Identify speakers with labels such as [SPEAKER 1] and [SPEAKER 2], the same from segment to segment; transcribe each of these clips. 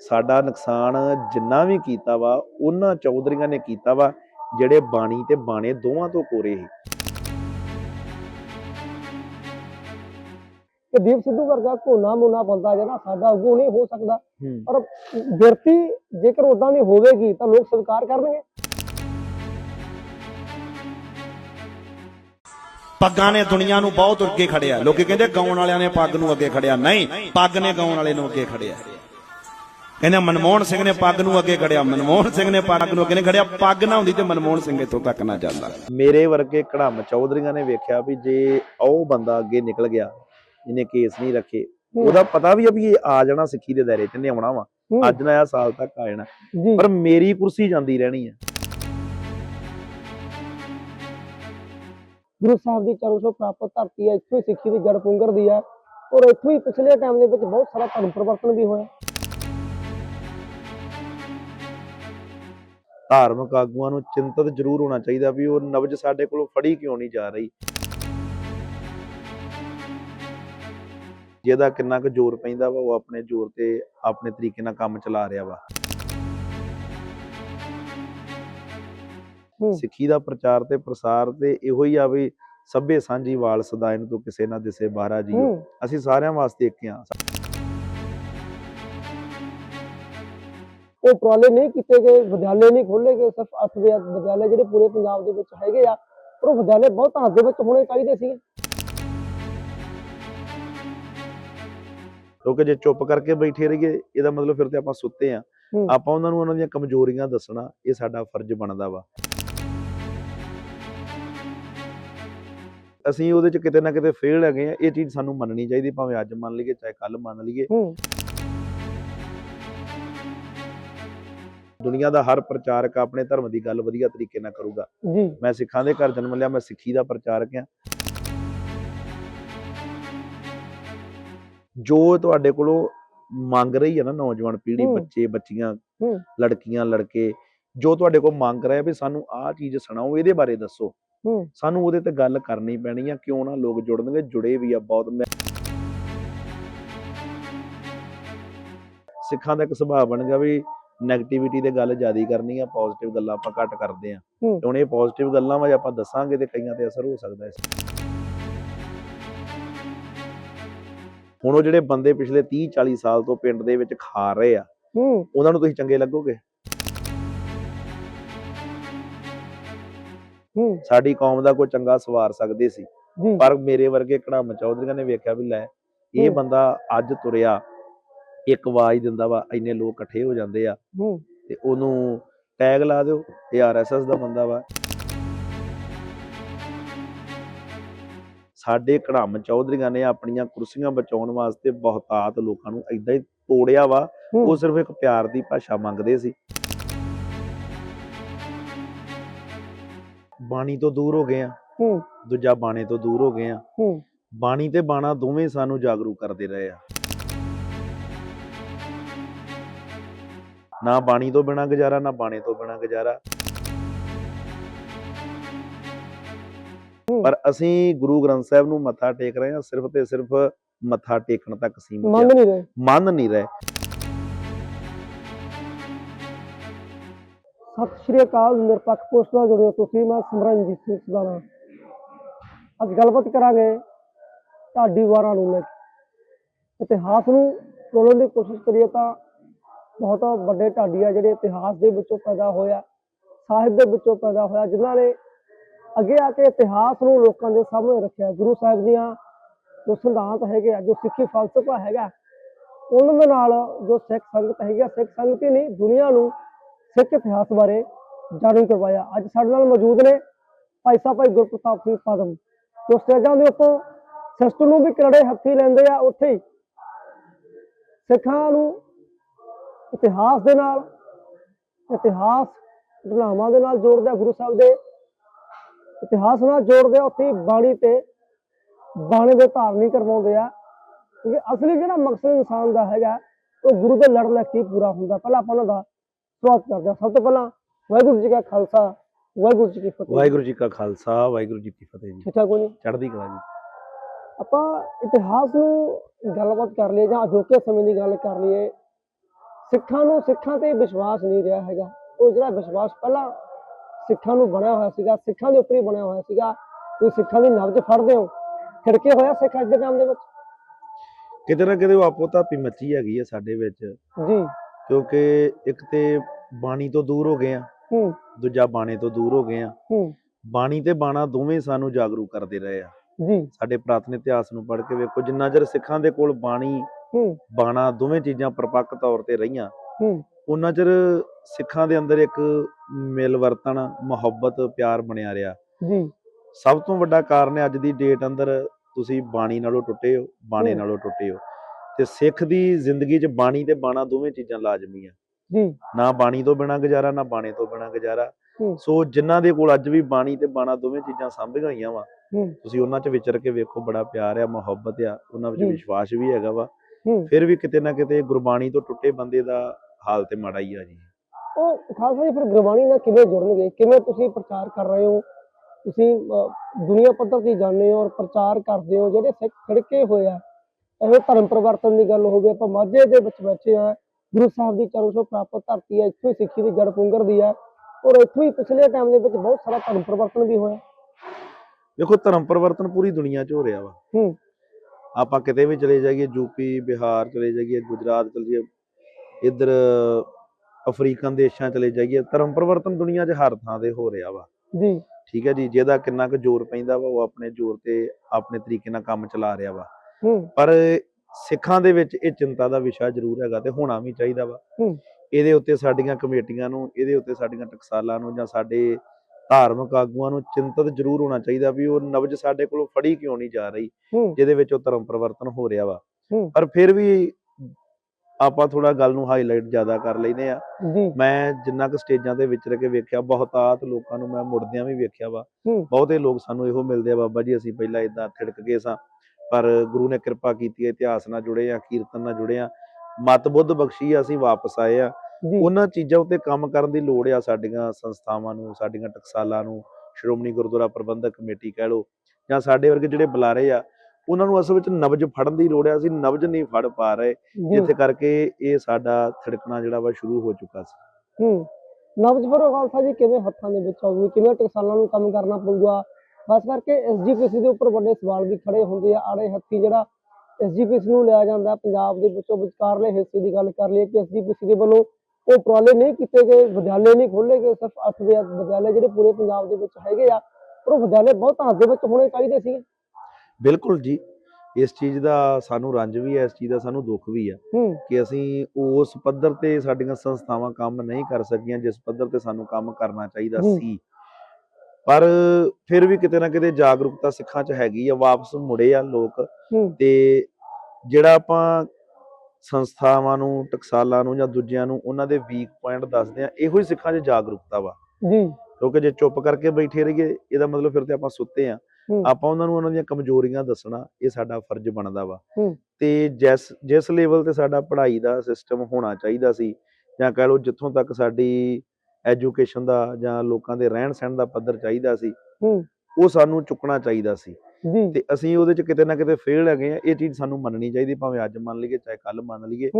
[SPEAKER 1] ਸਾਡਾ ਨੁਕਸਾਨ ਜਿੰਨਾ ਵੀ ਕੀਤਾ ਵਾ ਉਹਨਾਂ ਚੌਧਰੀਆਂ ਨੇ ਕੀਤਾ ਵਾ ਜਿਹੜੇ ਬਾਣੀ ਤੇ ਬਾਣੇ ਦੋਵਾਂ ਤੋਂ ਕੋਰੇ ਸੀ।
[SPEAKER 2] ਕਿ ਦੀਪ ਸਿੱਧੂ ਵਰਗਾ ਕੋਨਾ ਮੋਨਾ ਬੰਦਾ ਜਿਹੜਾ ਸਾਡਾ ਅੱਗੋਂ ਨਹੀਂ ਹੋ ਸਕਦਾ। ਪਰ ਵਿਅਕਤੀ ਜੇਕਰ ਉਦਾਂ ਦੀ ਹੋਵੇਗੀ ਤਾਂ ਲੋਕ ਸਵੀਕਾਰ ਕਰਨਗੇ।
[SPEAKER 3] ਪੱਗਾਂ ਨੇ ਦੁਨੀਆ ਨੂੰ ਬਹੁਤ ਅੱਗੇ ਖੜਿਆ। ਲੋਕੀ ਕਹਿੰਦੇ ਗਾਉਣ ਵਾਲਿਆਂ ਨੇ ਪੱਗ ਨੂੰ ਅੱਗੇ ਖੜਿਆ। ਨਹੀਂ ਪੱਗ ਨੇ ਗਾਉਣ ਵਾਲੇ ਨੂੰ ਅੱਗੇ ਖੜਿਆ। ਕਹਿੰਦੇ ਮਨਮੋਹਨ ਸਿੰਘ ਨੇ ਪੱਗ ਨੂੰ ਅੱਗੇ ਖੜਿਆ। ਮਨਮੋਹਨ ਸਿੰਘ ਨੇ ਪੱਗ ਨੂੰ ਅੱਗੇ ਨਹੀਂ ਖੜਿਆ। ਪੱਗ ਨਾ ਹੁੰਦੀ ਤੇ ਮਨਮੋਹਨ ਸਿੰਘ ਇੱਥੋਂ ਤੱਕ ਨਾ ਜਾਂਦਾ।
[SPEAKER 1] ਮੇਰੇ ਵਰਗੇ ਕੜਮ ਚੌਧਰੀਆਂ ਨੇ ਵੇਖਿਆ ਵੀ ਜੇ ਉਹ ਬੰਦਾ ਅੱਗੇ ਨਿਕਲ ਗਿਆ ਇਹਨੇ ਕੇਸ ਨਹੀਂ ਰੱਖੇ। ਉਹਦਾ ਪਤਾ ਵੀ ਆ ਵੀ ਇਹ ਆ ਜਾਣਾ ਸਿੱਖੀ ਦੇ ਦਾਇਰੇ 'ਚ ਨੇ ਆਉਣਾ ਵਾ। ਅੱਜ ਨਾ ਆਇਆ ਸਾਲ ਤੱਕ ਆ ਜਾਣਾ। ਪਰ ਮੇਰੀ ਕੁਰਸੀ ਜਾਂਦੀ ਰਹਿਣੀ ਆ।
[SPEAKER 2] ਗੁਰੂ ਸਾਹਿਬ ਦੀ ਚਰਨ ਛੋਹ ਪ੍ਰਾਪਤ ਧਰਤੀ ਹੈ ਇੱਥੋਂ ਹੀ ਸਿੱਖੀ ਦੀ ਜੜ ਪੁੰਗਰਦੀ ਹੈ ਔਰ ਇੱਥੋਂ ਹੀ ਪਿਛਲੇ ਟਾਈਮ ਦੇ ਵਿੱਚ ਬਹੁਤ ਸਾਰਾ ਧਰਮ ਪਰਿਵਰਤਨ ਵੀ ਹੋਇਆ।
[SPEAKER 1] ਧਾਰਮਿਕ ਆਗੂਆਂ ਨੂੰ ਚਿੰਤਤ ਜ਼ਰੂਰ ਹੋਣਾ ਚਾਹੀਦਾ ਵੀ ਉਹ ਨਬਜ ਸਾਡੇ ਕੋਲੋਂ ਫੜੀ ਕਿਉਂ ਨਹੀਂ ਜਾ ਰਹੀ। ਜਿਹਦਾ ਕਿੰਨਾ ਕੁ ਜ਼ੋਰ ਪੈਂਦਾ ਵਾ ਉਹ ਆਪਣੇ ਜ਼ੋਰ ਤੇ ਆਪਣੇ ਤਰੀਕੇ ਨਾਲ ਕੰਮ ਚਲਾ ਰਿਹਾ ਵਾ।
[SPEAKER 2] ਹੂੰ।
[SPEAKER 1] ਸਿੱਖੀ ਦਾ ਪ੍ਰਚਾਰ ਤੇ ਪ੍ਰਸਾਰ ਤੇ ਇਹੋ ਹੀ ਆ ਵੀ ਸਭੇ ਸਾਂਝੀ ਵਾਲ ਸਦਾਇਨ ਤੋਂ ਕਿਸੇ ਨਾ ਦਿਸੇ ਬਾਹਰਾ ਜੀ
[SPEAKER 2] ਹੂੰ।
[SPEAKER 1] ਅਸੀਂ ਸਾਰਿਆਂ ਵਾਸਤੇ ਇੱਕ ਆ।
[SPEAKER 2] ਉਹ ਉਪਰਾਲੇ ਨਹੀਂ ਕੀਤੇ ਗਏ ਵਿਦਿਆਲੇ ਨਹੀਂ ਖੋਲੇ ਗਏ ਸਿਰਫ ਅੱਠ ਵਿਦਿਆ- ਵਿਦਿਆਲੇ ਜਿਹੜੇ ਪੂਰੇ ਪੰਜਾਬ ਦੇ ਵਿੱਚ ਹੈਗੇ ਆ ਪਰ ਉਹ ਵਿਦਿਆਲੇ ਬਹੁਤ ਧਾਰ ਦੇ ਵਿੱਚ ਹੋਣੇ ਚਾਹੀਦੇ ਸੀ
[SPEAKER 1] ਕਿਉਂਕਿ ਜੇ ਚੁੱਪ ਕਰਕੇ ਬੈਠੇ ਰਹੀਏ ਇਹਦਾ ਮਤਲਬ ਫਿਰ ਤੇ ਆਪਾਂ ਸੁੱਤੇ ਆ। ਆਪਾਂ ਉਹਨਾਂ ਨੂੰ ਉਹਨਾਂ ਦੀਆਂ ਕਮਜ਼ੋਰੀਆਂ ਦੱਸਣਾ ਇਹ ਸਾਡਾ ਫਰਜ਼ ਬਣਦਾ ਵਾ। ਅਸੀਂ ਉਹਦੇ ਚ ਕਿਤੇ ਨਾ ਕਿਤੇ ਫੇਲ ਹੈਗੇ ਆ ਇਹ ਚੀਜ਼ ਸਾਨੂੰ ਮੰਨਣੀ ਚਾਹੀਦੀ ਭਾਵੇਂ ਅੱਜ ਮੰਨ ਲਈਏ ਚਾਹੇ ਕੱਲ ਮੰਨ ਲਈਏ। ਦੁਨੀਆ ਦਾ ਹਰ ਪ੍ਰਚਾਰਕ ਆਪਣੇ ਧਰਮ ਦੀ ਗੱਲ ਵਧੀਆ ਤਰੀਕੇ ਨਾਲ ਕਰੂਗਾ। ਮੈਂ ਸਿੱਖਾਂ ਦੇ ਘਰ ਜਨਮ ਲਿਆ ਮੈਂ ਸਿੱਖੀ ਦਾ ਪ੍ਰਚਾਰਕ ਆ ਜੋ ਤੁਹਾਡੇ ਕੋਲੋਂ ਮੰਗ ਰਹੀ ਹੈ ਨਾ ਨੌਜਵਾਨ ਪੀੜ੍ਹੀ। ਬੱਚੇ ਬੱਚੀਆਂ। ਲੜਕੀਆਂ ਲੜਕੇ ਜੋ ਤੁਹਾਡੇ ਕੋਲ ਮੰਗ ਰਹੇ ਆ ਵੀ ਸਾਨੂੰ ਆਹ ਚੀਜ਼ ਸੁਣਾਓ ਇਹਦੇ ਬਾਰੇ ਦੱਸੋ। ਸਾਨੂੰ ਉਹਦੇ ਤੇ ਗੱਲ ਕਰਨੀ ਪੈਣੀ ਆ ਕਿਉਂ ਨਾ ਲੋਕ ਜੁੜਨਗੇ ਜੁੜੇ ਵੀ ਆ ਬਹੁਤ। ਮੈਂ ਸਿੱਖਾਂ ਦਾ ਇੱਕ ਸੁਭਾਅ ਬਣ ਗਿਆ ਵੀ 네ਗੇਟਿਵਿਟੀ ਤੇ ਗੱਲ ਜ਼ਿਆਦਾ ਕਰਨੀ ਆ ਪੋਜ਼ਿਟਿਵ ਗੱਲਾਂ ਆਪਾਂ ਘੱਟ ਕਰਦੇ ਆ। ਹੁਣ ਇਹ ਪੋਜ਼ਿਟਿਵ ਗੱਲਾਂ ਵਾ ਜੇ ਆਪਾਂ ਦੱਸਾਂਗੇ ਤੇ ਕਈਆਂ ਤੇ ਅਸਰ ਹੋ ਸਕਦਾ ਹੈ ਹੁਣ ਉਹ ਜਿਹੜੇ ਬੰਦੇ ਪਿਛਲੇ 30 40 ਸਾਲ ਤੋਂ ਪਿੰਡ ਦੇ ਵਿੱਚ ਖਾ ਰਹੇ ਆ
[SPEAKER 2] ਹੂੰ।
[SPEAKER 1] ਉਹਨਾਂ ਨੂੰ ਤੁਸੀਂ ਚੰਗੇ ਲੱਗੋਗੇ?
[SPEAKER 2] ਹੂੰ।
[SPEAKER 1] ਸਾਡੀ ਕੌਮ ਦਾ ਕੋਈ ਚੰਗਾ ਸਵਾਰ ਸਕਦੇ ਸੀ। ਪਰ ਮੇਰੇ ਵਰਗੇ ਕੜਾਮ ਚੌਧਰੀਆਂ ਨੇ ਵੇਖਿਆ ਵੀ ਲੈ ਇਹ। ਬੰਦਾ ਅੱਜ ਤੁਰਿਆ ਇੱਕ ਆਵਾਜ਼ ਦਿੰਦਾ ਵਾ ਇੰਨੇ ਲੋਕ ਇਕੱਠੇ ਹੋ ਜਾਂਦੇ ਆ। ਤੇ ਉਹਨੂੰ ਟੈਗ ਲਾ ਦਿਓ ਇਹ ਆਰਐਸਐਸ ਦਾ ਬੰਦਾ ਵਾ। ਸਾਡੇ ਕੜਾਮ ਚੌਧਰੀਆਂ ਨੇ ਆਪਣੀਆਂ ਕੁਰਸੀਆਂ ਬਚਾਉਣ ਵਾਸਤੇ ਬਹੁਤਾਤ ਲੋਕਾਂ ਨੂੰ ਐਦਾਂ ਹੀ ਤੋੜਿਆ ਵਾ। ਉਹ ਸਿਰਫ ਇੱਕ ਪਿਆਰ ਦੀ ਭਾਸ਼ਾ ਮੰਗਦੇ ਸੀ। ਬਾਣੀ ਤੋਂ ਦੂਰ ਹੋ ਗਏ ਆ।
[SPEAKER 2] ਹੂੰ।
[SPEAKER 1] ਦੂਜਾ ਬਾਣੇ ਤੋਂ ਦੂਰ ਹੋ ਗਏ ਆ।
[SPEAKER 2] ਹੂੰ।
[SPEAKER 1] ਬਾਣੀ ਤੇ ਬਾਣਾ ਦੋਵੇਂ ਸਾਨੂੰ ਜਾਗਰੂਕ ਕਰਦੇ ਰਹੇ ਆ। ਨਾ ਬਾਣੀ ਤੋਂ ਬਿਨਾ ਗੁਜ਼ਾਰਾ ਨਾ ਬਾਣੇ ਤੋਂ ਬਿਨਾ ਗੁਜ਼ਾਰਾ। ਪਰ ਅਸੀਂ ਗੁਰੂ ਗ੍ਰੰਥ ਸਾਹਿਬ ਨੂੰ ਮੱਥਾ ਟੇਕ ਰਹੇ ਹਾਂ ਸਿਰਫ ਤੇ ਸਿਰਫ ਮੱਥਾ ਟੇਕਣ ਤੱਕ ਸੀਮਿਤ
[SPEAKER 2] ਮੰਨ। ਨਹੀਂ ਰਹੇ
[SPEAKER 1] ਮੰਨ ਨਹੀਂ ਰਹੇ
[SPEAKER 2] ਸਤਿ ਸ਼੍ਰੀ ਅਕਾਲ ਨਿਰਪੱਖ ਪੋਸਟ ਨਾਲ ਜੁੜਿਓ ਤੁਸੀਂ ਮੈਂ ਸਿਮਰਨਜੀਤ ਸਿੰਘ ਸਦਾਣਾ ਅੱਜ ਗੱਲਬਾਤ ਕਰਾਂਗੇ ਢਾਡੀ ਵਾਰਾਂ ਨੂੰ ਲੈ ਕੇ ਇਤਿਹਾਸ ਨੂੰ ਤੋਲਣ ਦੀ ਕੋਸ਼ਿਸ਼ ਕਰੀਏ ਤਾਂ ਬਹੁਤ ਵੱਡੇ ਢਾਡੀ ਆ ਜਿਹੜੇ ਇਤਿਹਾਸ ਦੇ ਵਿੱਚੋਂ ਪੈਦਾ ਹੋਇਆ, ਸਾਹਿਬ ਦੇ ਵਿੱਚੋਂ ਪੈਦਾ ਹੋਇਆ, ਜਿਨ੍ਹਾਂ ਨੇ ਅੱਗੇ ਆ ਕੇ ਇਤਿਹਾਸ ਨੂੰ ਲੋਕਾਂ ਦੇ ਸਾਹਮਣੇ ਰੱਖਿਆ। ਗੁਰੂ ਸਾਹਿਬ ਦੀਆਂ ਜੋ ਸਿਧਾਂਤ ਹੈਗੇ ਆ, ਜੋ ਸਿੱਖੀ ਫਲਸਫਾ ਹੈਗਾ, ਉਹਨਾਂ ਦੇ ਨਾਲ ਜੋ ਸਿੱਖ ਸੰਗਤ ਹੈਗੀ ਆ, ਸਿੱਖ ਸੰਗਤ ਹੀ ਨਹੀਂ, ਦੁਨੀਆ ਨੂੰ ਸਿੱਖ ਇਤਿਹਾਸ ਬਾਰੇ ਜਾਣੂ ਕਰਵਾਇਆ। ਅੱਜ ਸਾਡੇ ਨਾਲ ਮੌਜੂਦ ਨੇ ਭਾਈ ਸਾਹਿਬ, ਭਾਈ ਗੁਰਪ੍ਰਤਾਪ ਸਿੰਘ ਪਾਦਮ, ਜੋ ਸਟੇਜਾਂ ਦੇ ਉੱਪਰ ਸਿਸਟਮ ਨੂੰ ਵੀ ਕਰੜੇ ਹੱਥੀ ਲੈਂਦੇ ਆ, ਉੱਥੇ ਹੀ ਸਿੱਖਾਂ ਨੂੰ ਇਤਿਹਾਸ ਦੇ ਨਾਲ ਇਤਿਹਾਸ ਘਟਨਾਵਾਂ ਦੇ ਨਾਲ ਜੋੜਦੇ ਗੁਰੂ ਸਾਹਿਬ ਦੇ। ਇਤਿਹਾਸ ਨਾਲ ਜੋੜਦੇ ਆ ਉੱਥੇ ਬਾਣੀ ਤੇ ਬਾਣੇ ਦੇ ਧਾਰਨੀ ਕਰਵਾਉਂਦੇ ਆ। ਕਿਉਂਕਿ ਅਸਲੀ ਜਿਹੜਾ ਮਕਸਦ ਇਨਸਾਨ ਦਾ ਹੈਗਾ ਉਹ ਗੁਰੂ ਦੇ ਲੜ ਲੈ ਕੇ ਪੂਰਾ ਹੁੰਦਾ? ਪਹਿਲਾਂ ਆਪਾਂ ਉਹਨਾਂ ਦਾ ਸਵਾਗਤ ਕਰਦੇ ਹਾਂ ਸਭ ਤੋਂ ਪਹਿਲਾਂ ਵਾਹਿਗੁਰੂ ਜੀ ਕਾ ਖਾਲਸਾ ਵਾਹਿਗੁਰੂ ਜੀ ਕੀ ਫਤਿਹ।
[SPEAKER 1] ਵਾਹਿਗੁਰੂ ਜੀ ਕਾ ਖਾਲਸਾ ਵਾਹਿਗੁਰੂ ਜੀ ਕੀ ਫਤਿਹ ਜੀ।
[SPEAKER 2] ਕੋਈ ਨਹੀਂ
[SPEAKER 1] ਚੜ੍ਹਦੀ ਕਲਾ ਜੀ।
[SPEAKER 2] ਆਪਾਂ ਇਤਿਹਾਸ ਨੂੰ ਗੱਲਬਾਤ ਕਰ ਲਈਏ ਜਾਂ ਅਜੋਕੇ ਸਮੇਂ ਦੀ ਗੱਲ ਕਰ ਲਈਏ। ਸਿੱਖਾਂ ਨੂੰ ਸਿੱਖਾਂ ਤੇ ਵਿਸ਼ਵਾਸ ਨਹੀਂ ਰਿਹਾ ਹੈਗਾ। ਉਹ ਜਿਹੜਾ ਵਿਸ਼ਵਾਸ ਪਹਿਲਾਂ ਸਿੱਖਾਂ ਨੂੰ ਬਣਿਆ ਹੋਇਆ ਸੀਗਾ ਸਿੱਖਾਂ ਦੇ ਉੱਪਰ ਹੀ ਬਣਿਆ ਹੋਇਆ ਸੀਗਾ ਤੁਸੀਂ ਸਿੱਖਾਂ ਦੀ ਨਬਜ਼ ਫੜਦੇ ਹੋ ਖਿੜਕੇ ਹੋਇਆ ਸਿੱਖ ਅੱਜ ਦੇ ਟਾਈਮ ਦੇ ਵਿੱਚ?
[SPEAKER 1] ਕਿਤੇ ਨਾ ਕਿਤੇ ਉਹ ਆਪੋ ਧਾਪੀ ਮੱਚੀ ਹੈਗੀ ਆ ਸਾਡੇ ਵਿੱਚ।
[SPEAKER 2] ਜੀ।
[SPEAKER 1] ਕਿਉਂਕਿ ਇੱਕ ਤੇ ਬਾਣੀ ਤੋਂ ਦੂਰ ਹੋ ਗਏ ਆ
[SPEAKER 2] ਹੂੰ।
[SPEAKER 1] ਦੂਜਾ ਬਾਣੇ ਤੋਂ ਦੂਰ ਹੋ ਗਏ ਆ।
[SPEAKER 2] ਹੂੰ।
[SPEAKER 1] ਬਾਣੀ ਤੇ ਬਾਣਾ ਦੋਵੇਂ ਸਾਨੂੰ ਜਾਗਰੂਕ ਕਰਦੇ ਰਹੇ ਆ।
[SPEAKER 2] ਜੀ।
[SPEAKER 1] ਸਾਡੇ ਪ੍ਰਾਤਨ ਇਤਿਹਾਸ ਨੂੰ ਪੜ੍ਹ ਕੇ ਵੇਖੋ ਜਿੰਨਾ ਚਿਰ ਸਿੱਖਾਂ ਦੇ ਕੋਲ ਬਾਣੀ ਬਾਣਾ ਦੋਵੇਂ ਚੀਜ਼ਾਂ ਪਰਪੱਕ ਤੌਰ ਤੇ ਰਹੀਆਂ।
[SPEAKER 2] ਹੂੰ।
[SPEAKER 1] ਉਹਨਾਂ ਚਿਰ ਸਿੱਖਾਂ ਦੇ ਅੰਦਰ ਇੱਕ ਮਿਲਵਰਤਨ ਮੁਹੱਬਤ ਪਿਆਰ ਬਣਿਆ ਰਿਹਾ।
[SPEAKER 2] ਜੀ।
[SPEAKER 1] ਸਭ ਤੋਂ ਵੱਡਾ ਕਾਰਨ ਹੈ ਅੱਜ ਦੀ ਡੇਟ ਅੰਦਰ ਤੁਸੀਂ ਬਾਣੀ ਨਾਲੋਂ ਟੁੱਟੇ ਹੋ ਬਾਣੇ। ਨਾਲੋਂ ਟੁੱਟੇ ਹੋ। ਤੇ ਸਿੱਖ ਦੀ ਜ਼ਿੰਦਗੀ 'ਚ ਬਾਣੀ ਤੇ ਬਾਣਾ ਦੋਵੇਂ ਚੀਜ਼ਾਂ ਲਾਜ਼ਮੀ ਆ।
[SPEAKER 2] ਜੀ।
[SPEAKER 1] ਨਾ ਬਾਣੀ ਤੋਂ ਬਿਨਾ ਗੁਜ਼ਾਰਾ ਨਾ ਬਾਣੇ ਤੋਂ ਬਿਨਾ ਗੁਜ਼ਾਰਾ। ਸੋ ਜਿਨ੍ਹਾਂ ਦੇ ਕੋਲ ਅੱਜ ਵੀ ਬਾਣੀ ਤੇ ਬਾਣਾ ਦੋਵੇਂ ਚੀਜ਼ਾਂ ਸਾਂਭੀਆਂ ਹੋਈਆਂ ਵਾ ਤੁਸੀਂ ਉਹਨਾਂ 'ਚ ਵਿਚਰ ਕੇ ਵੇਖੋ ਬੜਾ ਪਿਆਰ ਆ ਮੁਹੱਬਤ ਆ। ਉਹਨਾਂ ਵਿੱਚ। ਵਿਸ਼ਵਾਸ ਵੀ ਹੈਗਾ ਵਾ। ਫਿਰ ਵੀ ਕਿਤੇ ਨਾ ਕਿਤੇ ਗੁਰਬਾਣੀ ਤੋਂ ਟੁੱਟੇ ਬੰਦੇ ਦਾ ਹਾਲ ਤੇ ਮਾੜਾ ਹੀ ਆ ਜੀ।
[SPEAKER 2] ਉਹ ਖਾਲਸਾ ਜੀ ਫਿਰ ਗੁਰਬਾਣੀ ਨਾਲ ਕਿਵੇਂ ਜੁੜਨਗੇ? ਕਿਵੇਂ ਤੁਸੀਂ ਪ੍ਰਚਾਰ ਕਰ ਰਹੇ ਹੋ? ਤੁਸੀਂ ਦੁਨੀਆ ਪੱਧਰ ਤੇ ਜਾਂਦੇ ਹੋ ਔਰ ਪ੍ਰਚਾਰ ਕਰਦੇ ਹੋ ਜਿਹੜੇ ਸਿੱਖ ਖੜਕੇ ਹੋਏ ਆ ਇਹ ਧਰਮ ਪਰਿਵਰਤਨ ਦੀ ਗੱਲ ਹੋਵੇ ਆਪਾਂ ਮਾਝੇ ਦੇ ਵਿੱਚ ਬੈਠੇ ਆ ਗੁਰੂ ਸਾਹਿਬ ਦੀ ਚਰਨ ਛੋਹ ਪ੍ਰਾਪਤ ਧਰਤੀ ਹੈ ਇੱਥੋਂ ਹੀ ਸਿੱਖੀ ਦੀ ਜੜ ਪੁੰਗਰਦੀ ਹੈ ਔਰ ਇੱਥੋਂ ਹੀ ਪਿਛਲੇ ਟਾਈਮ ਦੇ ਵਿੱਚ ਬਹੁਤ ਸਾਰਾ ਧਰਮ ਪਰਿਵਰਤਨ ਵੀ ਹੋਇਆ।
[SPEAKER 1] ਵੇਖੋ ਧਰਮ ਪਰਿਵਰਤਨ ਪੂਰੀ ਦੁਨੀਆ 'ਚ ਹੋ ਰਿਹਾ ਵਾ।
[SPEAKER 2] ਹੂੰ।
[SPEAKER 1] ਆਪਾਂ ਕਿਤੇ ਵੀ ਚਲੇ ਜਾਈਏ ਯੂਪੀ ਬਿਹਾਰ ਚਲੇ ਜਾਈਏ ਗੁਜਰਾਤ ਚਲੇ ਜਾਈਏ ਇੱਧਰ ਅਫਰੀਕਨ ਦੇਸ਼ਾਂ ਚਲੇ ਜਾਈਏ ਧਰਮ ਪਰਿਵਰਤਨ ਦੁਨੀਆ 'ਚ ਹਰ ਥਾਂ ਤੇ ਹੋ ਰਿਹਾ ਵਾ।
[SPEAKER 2] ਜੀ।
[SPEAKER 1] ਠੀਕ ਹੈ ਜੀ ਜਿਹਦਾ ਕਿੰਨਾ ਕੁ ਜ਼ੋਰ ਪੈਂਦਾ ਵਾ ਉਹ ਆਪਣੇ ਜ਼ੋਰ ਤੇ ਆਪਣੇ ਤਰੀਕੇ ਨਾਲ ਕੰਮ ਚਲਾ ਰਿਹਾ ਵਾ। ਪਰ ਸਿੱਖਾਂ ਦੇ ਵਿੱਚ ਇਹ ਚਿੰਤਾ ਦਾ ਵਿਸ਼ਾ ਜ਼ਰੂਰ ਹੈਗਾ ਤੇ ਹੋਣਾ ਵੀ ਚਾਹੀਦਾ ਵਾ। ਇਹਦੇ ਉੱਤੇ ਸਾਡੀਆਂ ਕਮੇਟੀਆਂ ਨੂੰ ਇਹਦੇ ਉੱਤੇ ਸਾਡੀਆਂ ਟਕਸਾਲਾਂ ਨੂੰ ਜਾਂ ਸਾਡੇ ਧਾਰਮਿਕ ਆਗੂਆਂ ਨੂੰ ਚਿੰਤਤ ਜ਼ਰੂਰ ਹੋਣਾ ਚਾਹੀਦਾ ਵੀ ਉਹ ਨਬਜ ਸਾਡੇ ਕੋਲੋਂ ਫੜੀ ਕਿਉਂ ਨਹੀਂ ਜਾ ਰਹੀ ਜਿਹਦੇ ਵਿੱਚ ਉਹ ਧਰਮ ਪਰਿਵਰਤਨ ਹੋ ਰਿਹਾ ਵਾ। ਪਰ ਫਿਰ ਵੀ ਆਪਾਂ ਥੋੜਾ ਗੱਲ ਨੂੰ ਹਾਈਲਾਈਟ ਜ਼ਿਆਦਾ ਕਰ ਲੈਨੇ ਆ ਮੈਂ ਜਿੰਨਾ ਕੁ ਸਟੇਜਾਂ ਤੇ ਵਿਚਰ ਕੇ ਵੇਖਿਆ ਬਹੁਤਾਤ ਲੋਕਾਂ ਨੂੰ ਮੈਂ ਮੁੜਦਿਆਂ ਵੀ ਵੇਖਿਆ ਵਾ। ਬਹੁਤੇ ਲੋਕ ਸਾਨੂੰ ਇਹੋ ਮਿਲਦੇ ਆ ਬਾਬਾ ਜੀ ਅਸੀਂ ਪਹਿਲਾਂ ਇਦਾਂ ਥਿੜਕ ਗਏ ਸਾਂ ਪਰ ਗੁਰੂ ਨੇ ਕਿਰਪਾ ਕੀਤੀ ਹੈ ਇਤਿਹਾਸ ਨਾਲ ਜੁੜੇ ਆ ਕੀਰਤਨ ਨਾਲ ਜੁੜੇ ਆ ਮਤ ਬੁੱਧ ਬਖਸ਼ੀ ਅਸੀਂ ਵਾਪਸ ਆਏ ਆ ਉਹਨਾਂ ਚੀਜ਼ਾਂ ਉੱਤੇ ਕੰਮ ਕਰਨ ਦੀ ਲੋੜ ਆ ਸਾਡੀਆਂ ਸੰਸਥਾਵਾਂ ਨੂੰ ਸਾਡੀਆਂ ਟਕਸਾਲਾਂ ਨੂੰ ਸ਼੍ਰੋਮਣੀ ਗੁਰਦੁਆਰਾ ਪ੍ਰਬੰਧਕ ਕਮੇਟੀ ਕਹਿ ਲਓ ਜਾਂ ਸਾਡੇ ਵਰਗੇ ਜਿਹੜੇ ਬੁਲਾਰੇ ਆ ਉਹਨਾਂ ਨੂੰ ਅਸਲ ਵਿੱਚ ਨਬਜ ਫੜਨ ਦੀ ਲੋੜ ਆ ਅਸੀਂ ਨਬਜ ਨਹੀਂ ਫੜ ਪਾ ਰਹੇ ਜਿੱਥੇ ਕਰਕੇ ਇਹ ਸਾਡਾ ਥਿੜਕਣਾ ਜਿਹੜਾ ਵਾ ਸ਼ੁਰੂ ਹੋ ਚੁੱਕਾ ਸੀ।
[SPEAKER 2] ਹੂੰ। ਨਬਜ਼ ਫਰੋ ਖਾਲਸਾ ਜੀ ਕਿਵੇਂ ਹੱਥਾਂ ਦੇ ਵਿੱਚ ਆਊਗੀ ਕਿਵੇਂ ਟਕਸਾਲਾਂ ਨੂੰ ਕੰਮ ਕਰਨਾ ਪਊਗਾ? ਖਾਸ ਕਰਕੇ ਐਸਜੀਪੀਸੀ ਦੇ ਉੱਪਰ ਵੱਡੇ ਸਵਾਲ ਵੀ ਖੜੇ ਹੁੰਦੇ ਆ ਆੜੇ ਹੱਥੀ ਜਿਹੜਾ ਐਸਜੀਪੀਸੀ ਨੂੰ ਲਿਆ ਜਾਂਦਾ ਪੰਜਾਬ ਦੇ ਵਿੱਚੋਂ ਵਿਚਕਾਰਲੇ ਹਿੱਸੇ ਦੀ ਗੱਲ ਕਰ ਲਈਏ ਕਿ ਐਸਜੀਪੀਸੀ ਦੇ ਵੱਲੋਂ ਉਹ ਉਪਰਾਲੇ ਨਹੀਂ ਕੀਤੇ ਗਏ ਵਿਦਿਆਲੇ ਨਹੀਂ ਖੋਲੇ ਗਏ ਸਿਰਫ 8 ਵਿਦਿਆਲੇ ਜਿਹੜੇ ਪੂਰੇ ਪੰਜਾਬ ਦੇ ਵਿੱਚ ਹੈਗੇ ਆ ਪਰ ਉਹ ਵਿਦਿਆਲੇ ਬਹੁਤ ਹੱਦ ਦੇ ਵਿੱਚ ਹੋਣੇ ਚਾਹੀਦੇ ਸੀ
[SPEAKER 1] ਬਿਲਕੁਲ ਜੀ ਇਸ ਚੀਜ਼ ਦਾ ਸਾਨੂੰ ਰੰਜ ਵੀ ਹੈ ਇਸ ਚੀਜ਼ ਦਾ ਸਾਨੂੰ ਦੁੱਖ ਵੀ ਹੈ
[SPEAKER 2] ਹੂੰ।
[SPEAKER 1] ਕਿ ਅਸੀਂ ਉਸ ਪੱਧਰ ਤੇ ਸਾਡੀਆਂ ਸੰਸਥਾਵਾਂ ਕੰਮ ਨਹੀਂ ਕਰ ਸਕੀਆਂ ਜਿਸ ਪੱਧਰ ਤੇ ਸਾਨੂੰ ਕੰਮ ਕਰਨਾ ਚਾਹੀਦਾ। ਸੀ। ਪਰ ਫਿਰ ਵੀ ਕਿਤੇ ਨਾ ਕਿਤੇ ਜਾਗਰੂਕਤਾ ਸਿੱਖਾਂ 'ਚ ਹੈਗੀ ਆ ਵਾਪਸ ਮੁੜੇ ਆ ਲੋਕ ਤੇ ਜਿਹੜਾ ਆਪਾਂ ਸੰਸਥਾਵਾਂ ਨੂੰ ਟਕਸਾਲਾਂ ਨੂੰ ਜਾਂ ਦੂਜਿਆਂ ਨੂੰ ਉਹਨਾਂ ਦੇ ਵੀਕ ਪੁਆਇੰਟ ਦੱਸਦੇ ਆ ਇਹੋ ਹੀ ਸਿੱਖਾਂ 'ਚ ਜਾਗਰੂਕਤਾ ਵਾ
[SPEAKER 2] ਜੀ
[SPEAKER 1] ਕਿਉਂਕਿ ਜੇ ਚੁੱਪ ਕਰਕੇ ਬੈਠੇ ਰਹੀਏ ਇਹਦਾ ਮਤਲਬ ਫਿਰ ਤੇ ਆਪਾਂ ਸੁੱਤੇ ਆ। ਆਪਾਂ ਉਹਨਾਂ ਨੂੰ ਉਹਨਾਂ ਦੀਆਂ ਕਮਜ਼ੋਰੀਆਂ ਦੱਸਣਾ ਇਹ ਸਾਡਾ ਫਰਜ਼ ਬਣਦਾ ਵਾ। ਤੇ ਜਿਸ ਜਿਸ ਲੈਵਲ ਤੇ ਸਾਡਾ ਪੜ੍ਹਾਈ ਦਾ ਸਿਸਟਮ ਹੋਣਾ ਚਾਹੀਦਾ ਸੀ ਜਾਂ ਕਹਿ ਲਓ ਜਿੱਥੋਂ ਤੱਕ ਸਾਡੀ ਐਜੂਕੇਸ਼ਨ ਦਾ ਜਾਂ ਲੋਕਾਂ ਦੇ ਰਹਿਣ ਸਹਿਣ ਦਾ ਪੱਧਰ ਚਾਹੀਦਾ ਸੀ। ਉਹ ਸਾਨੂੰ ਚੁੱਕਣਾ ਚਾਹੀਦਾ ਸੀ ਤੇ ਅਸੀਂ ਉਹਦੇ ਚ ਕਿਤੇ ਨਾ ਕਿਤੇ ਫੇਲ ਹੈਗੇ ਆ ਇਹ ਚੀਜ਼ ਸਾਨੂੰ ਮੰਨਣੀ ਚਾਹੀਦੀ ਭਾਵੇਂ ਅੱਜ ਮੰਨ ਲਈਏ ਚਾਹੇ ਕੱਲ ਮੰਨ ਲਈਏ।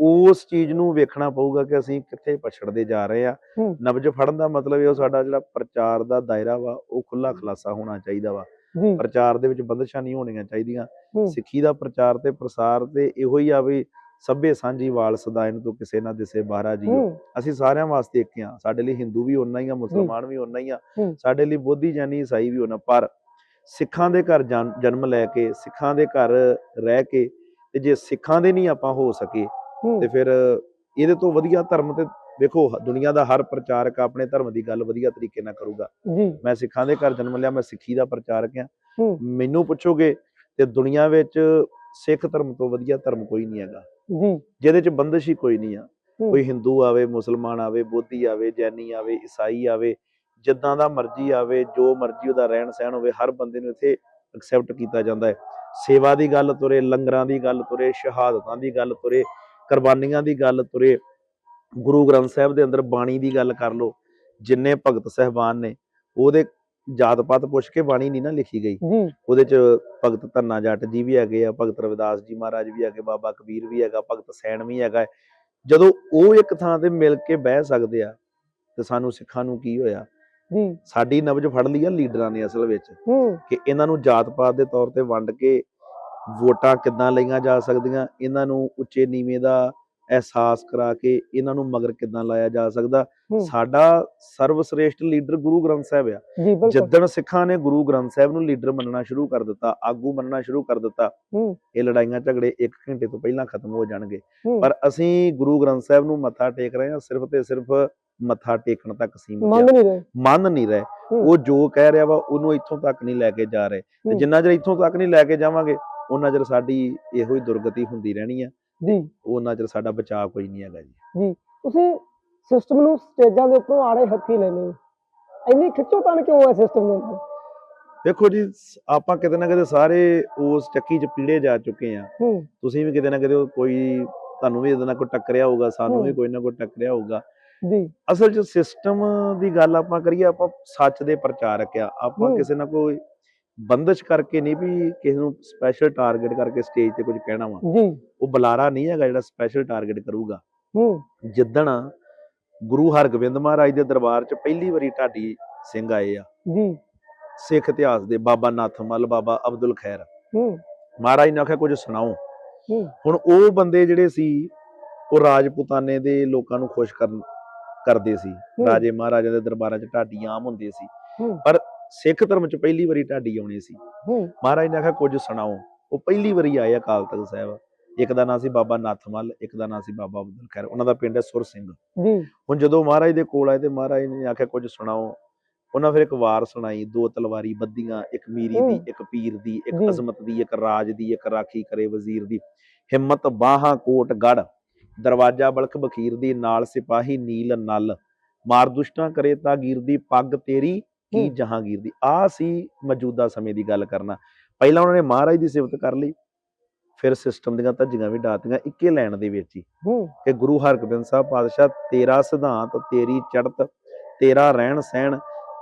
[SPEAKER 1] ਉਸ ਚੀਜ਼ ਨੂੰ ਵੇਖਣਾ ਪਊਗਾ ਕਿ ਅਸੀਂ ਕਿੱਥੇ ਪਛੜਦੇ ਜਾ ਰਹੇ ਆ। ਨਬਜ ਫੜਨ ਦਾ ਮਤਲਬ ਇਹ ਉਹ ਸਾਡਾ ਜਿਹੜਾ ਪ੍ਰਚਾਰ ਦਾ ਦਾਇਰਾ ਵਾ ਉਹ ਖੁੱਲਾ ਖਲਾਸਾ ਹੋਣਾ ਚਾਹੀਦਾ ਵਾ।
[SPEAKER 2] ਜੀ।
[SPEAKER 1] ਪ੍ਰਚਾਰ ਦੇ ਵਿੱਚ ਬੰਦਸ਼ਾਂ ਨਹੀਂ ਹੋਣੀਆਂ ਚਾਹੀਦੀਆਂ। ਸਿੱਖੀ ਦਾ ਪ੍ਰਚਾਰ ਤੇ ਪ੍ਰਸਾਰ ਤੇ ਇਹੋ ਹੀ ਆ ਵੀ ਸਭੇ ਸਾਂਝੀ ਵਾਲ ਸਦਾਇਨ ਤੋਂ ਕਿਸੇ ਨਾ ਦਿਸੇ ਬਾਹਰਾ
[SPEAKER 2] ਹੂੰ।
[SPEAKER 1] ਅਸੀਂ ਸਾਰਿਆਂ ਵਾਸਤੇ ਇੱਕ ਆ। ਸਾਡੇ ਲਈ ਹਿੰਦੂ ਵੀ ਓਨਾ ਹੀ ਆ ਮੁਸਲਮਾਨ ਵੀ ਓਨਾ ਹੀ ਆ। ਸਾਡੇ ਲਈ ਬੋਧੀ ਜਾਨੀ ਈਸਾਈ ਵੀ ਓਨਾ ਪਰ ਸਿੱਖਾਂ ਦੇ ਘਰ ਜਨ- ਜਨਮ ਲੈ ਕੇ ਸਿੱਖਾਂ ਦੇ ਘਰ ਰਹਿ ਕੇ ਤੇ ਜੇ ਸਿੱਖਾਂ ਦੇ ਨਹੀਂ ਆਪਾਂ ਹੋ ਸਕੇ ਤੇ ਫਿਰ ਇਹਦੇ ਤੋਂ ਵਧੀਆ ਧਰਮ ਤੇ ਵੇਖੋ ਦੁਨੀਆ ਦਾ ਹਰ ਪ੍ਰਚਾਰਕ ਆਪਣੇ ਧਰਮ ਦੀ ਗੱਲ ਵਧੀਆ ਤਰੀਕੇ ਨਾਲ ਕਰੂਗਾ। ਮੈਂ ਸਿੱਖਾਂ ਦੇ ਘਰ ਜਨਮ ਲਿਆ ਮੈਂ ਸਿੱਖੀ ਦਾ ਪ੍ਰਚਾਰਕ ਆ ਮੈਨੂੰ ਪੁੱਛੋਗੇ ਤੇ ਦੁਨੀਆ ਵਿੱਚ ਸਿੱਖ ਧਰਮ ਤੋਂ ਵਧੀਆ ਧਰਮ ਕੋਈ ਨਹੀਂ ਹੈਗਾ।
[SPEAKER 2] ਜੀ।
[SPEAKER 1] ਜਿਹਦੇ ਚ ਬੰਦਸ਼ ਹੀ ਕੋਈ ਨਹੀਂ ਆ। ਕੋਈ ਹਿੰਦੂ ਆਵੇ ਮੁਸਲਮਾਨ ਆਵੇ ਬੋਧੀ ਆਵੇ ਜੈਨੀ ਆਵੇ ਈਸਾਈ ਆਵੇ ਜਿੱਦਾਂ ਦਾ ਮਰਜ਼ੀ ਆਵੇ ਜੋ ਮਰਜ਼ੀ ਉਹਦਾ ਰਹਿਣ ਸਹਿਣ ਹੋਵੇ ਹਰ ਬੰਦੇ ਨੂੰ ਇੱਥੇ ਐਕਸੈਪਟ ਕੀਤਾ ਜਾਂਦਾ ਹੈ। ਸੇਵਾ ਦੀ ਗੱਲ ਤੁਰੇ ਲੰਗਰਾਂ ਦੀ ਗੱਲ ਤੁਰੇ ਸ਼ਹਾਦਤਾਂ ਦੀ ਗੱਲ ਤੁਰੇ ਕੁਰਬਾਨੀਆਂ ਦੀ ਗੱਲ ਤੁਰੇ ਗੁਰੂ ਗ੍ਰੰਥ ਸਾਹਿਬ ਦੇ ਅੰਦਰ ਬਾਣੀ ਦੀ ਗੱਲ ਕਰ ਲਓ ਜਿੰਨੇ ਭਗਤ ਸਹਿਬਾਨ ਨੇ ਉਹਦੇ ਜਾਤ ਪਾਤ ਪੁੱਛ ਕੇ ਬਾਣੀ ਨਹੀਂ ਨਾ ਲਿਖੀ ਗਈ। ਉਹਦੇ ਚ ਭਗਤ ਧੰਨਾ ਜੱਟ ਜੀ ਵੀ ਹੈਗੇ ਆ ਭਗਤ ਰਵਿਦਾਸ ਜੀ ਮਹਾਰਾਜ ਵੀ ਹੈਗੇ ਬਾਬਾ ਕਬੀਰ ਵੀ ਹੈਗਾ ਭਗਤ ਸੈਣ ਵੀ ਹੈਗਾ। ਜਦੋਂ ਉਹ ਇੱਕ ਥਾਂ ਤੇ ਮਿਲ ਕੇ ਬਹਿ ਸਕਦੇ ਆ ਤੇ ਸਾਨੂੰ ਸਿੱਖਾਂ ਨੂੰ ਕੀ ਹੋਇਆ?
[SPEAKER 2] ਜੀ।
[SPEAKER 1] ਸਾਡੀ ਨਬਜ ਫੜ ਲਈ ਆ ਲੀਡਰਾਂ ਨੇ ਅਸਲ ਵਿੱਚ ਕਿ ਇਹਨਾਂ ਨੂੰ ਜਾਤ ਪਾਤ ਦੇ ਤੌਰ ਤੇ ਵੰਡ ਕੇ ਵੋਟਾਂ ਕਿੱਦਾਂ ਲਈਆਂ ਜਾ ਸਕਦੀਆਂ ਇਹਨਾਂ ਨੂੰ ਉੱਚੇ ਨੀਵੇਂ ਦਾ ਅਹਿਸਾਸ ਕਰਾ ਕੇ ਇਹਨਾਂ ਨੂੰ ਮਗਰ ਕਿੱਦਾਂ ਲਾਇਆ ਜਾ ਸਕਦਾ। ਸਾਡਾ ਸਰਵਸ੍ਰੇਸ਼ਟ ਲੀਡਰ ਗੁਰੂ ਗ੍ਰੰਥ ਸਾਹਿਬ ਆ। ਜਿੱਦਣ ਸਿੱਖਾਂ ਨੇ ਗੁਰੂ ਗ੍ਰੰਥ ਸਾਹਿਬ ਨੂੰ ਲੀਡਰ ਮੰਨਣਾ ਸ਼ੁਰੂ ਕਰ ਦਿੱਤਾ ਆਗੂ ਮੰਨਣਾ ਸ਼ੁਰੂ ਕਰ ਦਿੱਤਾ ਇਹ ਲੜਾਈਆਂ ਝਗੜੇ 1 ਘੰਟੇ ਤੋਂ ਪਹਿਲਾਂ ਖਤਮ ਹੋ ਜਾਣਗੇ। ਪਰ ਅਸੀਂ ਗੁਰੂ ਗ੍ਰੰਥ ਸਾਹਿਬ ਨੂੰ ਮੱਥਾ ਟੇਕ ਰਹੇ ਹਾਂ ਸਿਰਫ ਤੇ ਸਿਰਫ ਮੱਥਾ ਟੇਕਣ ਤੱਕ ਸੀਮਿਤ
[SPEAKER 2] ਮੰਨ ਨਹੀਂ ਰਹੇ।
[SPEAKER 1] ਮੰਨ ਨਹੀਂ ਰਹੇ। ਉਹ ਜੋ ਕਹਿ ਰਿਹਾ ਵਾ ਉਹਨੂੰ ਇੱਥੋਂ ਤੱਕ ਨਹੀਂ ਲੈ ਕੇ ਜਾ ਰਹੇ। ਤੇ। ਜਿੰਨਾ ਚਿਰ ਇੱਥੋਂ ਤੱਕ ਨਹੀਂ ਲੈ ਕੇ ਜਾਵਾਂਗੇ ਉਹਨਾਂ ਚਿਰ ਸਾਡੀ ਇਹੋ ਹੀ ਦੁਰਗਤੀ ਹੁੰਦੀ ਰਹਿਣੀ ਆ।
[SPEAKER 2] ਜੀ।
[SPEAKER 1] ਉਹਨਾਂ ਚਿਰ ਸਾਡਾ ਬਚਾਅ ਕੋਈ ਨਹੀਂ ਹੈਗਾ ਜੀ।
[SPEAKER 2] ਤੁਸੀਂ ਸਿਸਟਮ ਨੂੰ ਸਟੇਜਾਂ ਦੇ ਉੱਪਰੋਂ ਆੜੇ ਹੱਥੀ ਲੈਂਦੇ ਹੋ ਇੰਨੀ ਖਿੱਚੋ ਤਾਣ ਕਿਉਂ ਹੈ ਸਿਸਟਮ ਦੇ ਅੰਦਰ
[SPEAKER 1] ਦੇਖੋ ਜੀ ਆਪਾਂ ਕਿਤੇ ਨਾ ਕਿਤੇ ਸਾਰੇ ਉਸ ਚੱਕੀ 'ਚ ਪੀੜੇ ਜਾ ਚੁੱਕੇ ਆ। ਤੁਸੀਂ ਵੀ ਕਿਤੇ ਨਾ ਕਿਤੇ ਕੋਈ ਤੁਹਾਨੂੰ ਵੀ ਇਹਦੇ ਨਾਲ ਕੋਈ ਟੱਕਰਿਆ ਹੋਊਗਾ ਸਾਨੂੰ ਵੀ। ਕੋਈ ਨਾ ਕੋਈ ਟੱਕਰਿਆ ਹੋਊਗਾ।
[SPEAKER 2] ਜੀ।
[SPEAKER 1] ਅਸਲ 'ਚ ਸਿਸਟਮ ਦੀ ਗੱਲ ਆਪਾਂ ਕਰੀਏ ਆਪਾਂ ਸੱਚ ਦੇ ਪ੍ਰਚਾਰਕ ਆ। ਆਪਾਂ। ਕਿਸੇ ਨਾਲ ਕੋਈ ਬੰਦਸ਼ ਕਰਕੇ ਨਹੀਂ ਵੀ ਕਿਸੇ ਨੂੰ ਸਪੈਸ਼ਲ ਟਾਰਗੇਟ ਕਰਕੇ ਸਟੇਜ ਤੇ ਕੁਝ ਕਹਿਣਾ ਵਾ।
[SPEAKER 2] ਜੀ।
[SPEAKER 1] ਉਹ ਬੁਲਾਰਾ ਨਹੀਂ ਹੈਗਾ ਜਿਹੜਾ ਸਪੈਸ਼ਲ ਟਾਰਗੇਟ ਕਰੂਗਾ।
[SPEAKER 2] ਹੂੰ।
[SPEAKER 1] ਜਿੱਦਣ ਗੁਰੂ ਹਰਗੋਬਿੰਦ ਮਹਾਰਾਜ ਦੇ ਦਰਬਾਰ 'ਚ ਪਹਿਲੀ ਵਾਰੀ ਢਾਡੀ ਸਿੰਘ ਆਏ ਆ।
[SPEAKER 2] ਜੀ।
[SPEAKER 1] ਸਿੱਖ ਇਤਿਹਾਸ ਦੇ ਬਾਬਾ ਨਾਥਮਲ ਬਾਬਾ ਅਬਦੁਲ ਖੈਰ।
[SPEAKER 2] ਹੂੰ।
[SPEAKER 1] ਮਹਾਰਾਜ ਨੇ ਆਖਿਆ ਕੁਝ ਸੁਣਾਓ?
[SPEAKER 2] ਹੂੰ।
[SPEAKER 1] ਹੁਣ ਉਹ ਬੰਦੇ ਜਿਹੜੇ ਸੀ ਉਹ ਰਾਜਪੂਤਾਨੇ ਦੇ ਲੋਕਾਂ ਨੂੰ ਖੁਸ਼ ਕਰਨ ਕਰਦੇ ਸੀ। ਰਾਜੇ ਮਹਾਰਾਜਾ ਦੇ ਦਰਬਾਰਾਂ 'ਚ ਢਾਡੀ ਆਮ ਹੁੰਦੇ ਸੀ। ਪਰ ਸਿੱਖ ਧਰਮ 'ਚ ਪਹਿਲੀ ਵਾਰੀ ਢਾਡੀ ਆਉਣੀ ਸੀ। ਮਹਾਰਾਜ ਨੇ ਆਖਿਆ ਕੁਝ ਸੁਣਾਓ। ਉਹ ਪਹਿਲੀ ਵਾਰੀ ਆਏ ਅਕਾਲ ਤਖਤ ਸਾਹਿਬ। ਇੱਕ ਦਾ ਨਾਂ ਸੀ ਬਾਬਾ ਨਾਥਮਲ ਇੱਕ ਦਾ ਨਾਂ ਸੀ ਬਾਬਾ ਅਬਦੁਲ ਖੈਰ। ਉਹਨਾਂ ਦਾ ਪਿੰਡ ਹੈ ਸੁਰ ਸਿੰਘ।
[SPEAKER 2] ਜੀ।
[SPEAKER 1] ਹੁਣ ਜਦੋਂ ਮਹਾਰਾਜ ਦੇ ਕੋਲ ਆਏ ਤੇ ਮਹਾਰਾਜ ਨੇ ਆਖਿਆ ਕੁਝ ਸੁਣਾਓ? ਉਹਨਾਂ ਫਿਰ ਇੱਕ ਵਾਰ ਸੁਣਾਈ ਦੋ ਤਲਵਾਰੀ ਬੱਧੀਆਂ ਇੱਕ ਮੀਰੀ ਦੀ। ਇੱਕ ਪੀਰ ਦੀ ਇੱਕ। ਅਜ਼ਮਤ ਦੀ ਇੱਕ ਰਾਜ ਦੀ ਇੱਕ ਰਾਖੀ ਕਰੇ ਵਜ਼ੀਰ ਦੀ। ਹਿੰਮਤ ਬਾਹਾਂ ਕੋਟ ਗੜ। ਦਰਵਾਜਾ ਬਲਖ ਬਖੀਰ ਦੀ ਨਾਲ ਸਿਪਾਹੀ ਨੀਲ ਨਲ। ਮਾਰ ਦੁਸ਼ਟਾਂ ਕਰੇ ਤਾਗੀਰ ਦੀ ਪੱਗ ਤੇਰੀ ਕੀ। ਜਹਾਂਗੀਰ ਦੀ। ਆ ਸੀ ਮੌਜੂਦਾ ਸਮੇਂ ਦੀ ਗੱਲ ਕਰਨਾ। ਪਹਿਲਾਂ ਉਹਨਾਂ ਨੇ ਮਹਾਰਾਜ ਦੀ ਸਿਫਤ ਕਰ ਲਈ ਫਿਰ ਸਿਸਟਮ ਦੀਆਂ ਧੱਜੀਆਂ ਵੀ ਡਾਤੀਆਂ ਇੱਕੇ ਲੈਣ ਦੇ ਵਿੱਚ ਹੀ। ਕਿ ਗੁਰੂ ਹਰਗੋਬਿੰਦ ਸਾਹਿਬ ਪਾਤਸ਼ਾਹ ਤੇਰਾ ਸਿਧਾਂਤ ਤੇਰੀ ਚੜਤ ਤੇਰਾ ਰਹਿਣ ਸਹਿਣ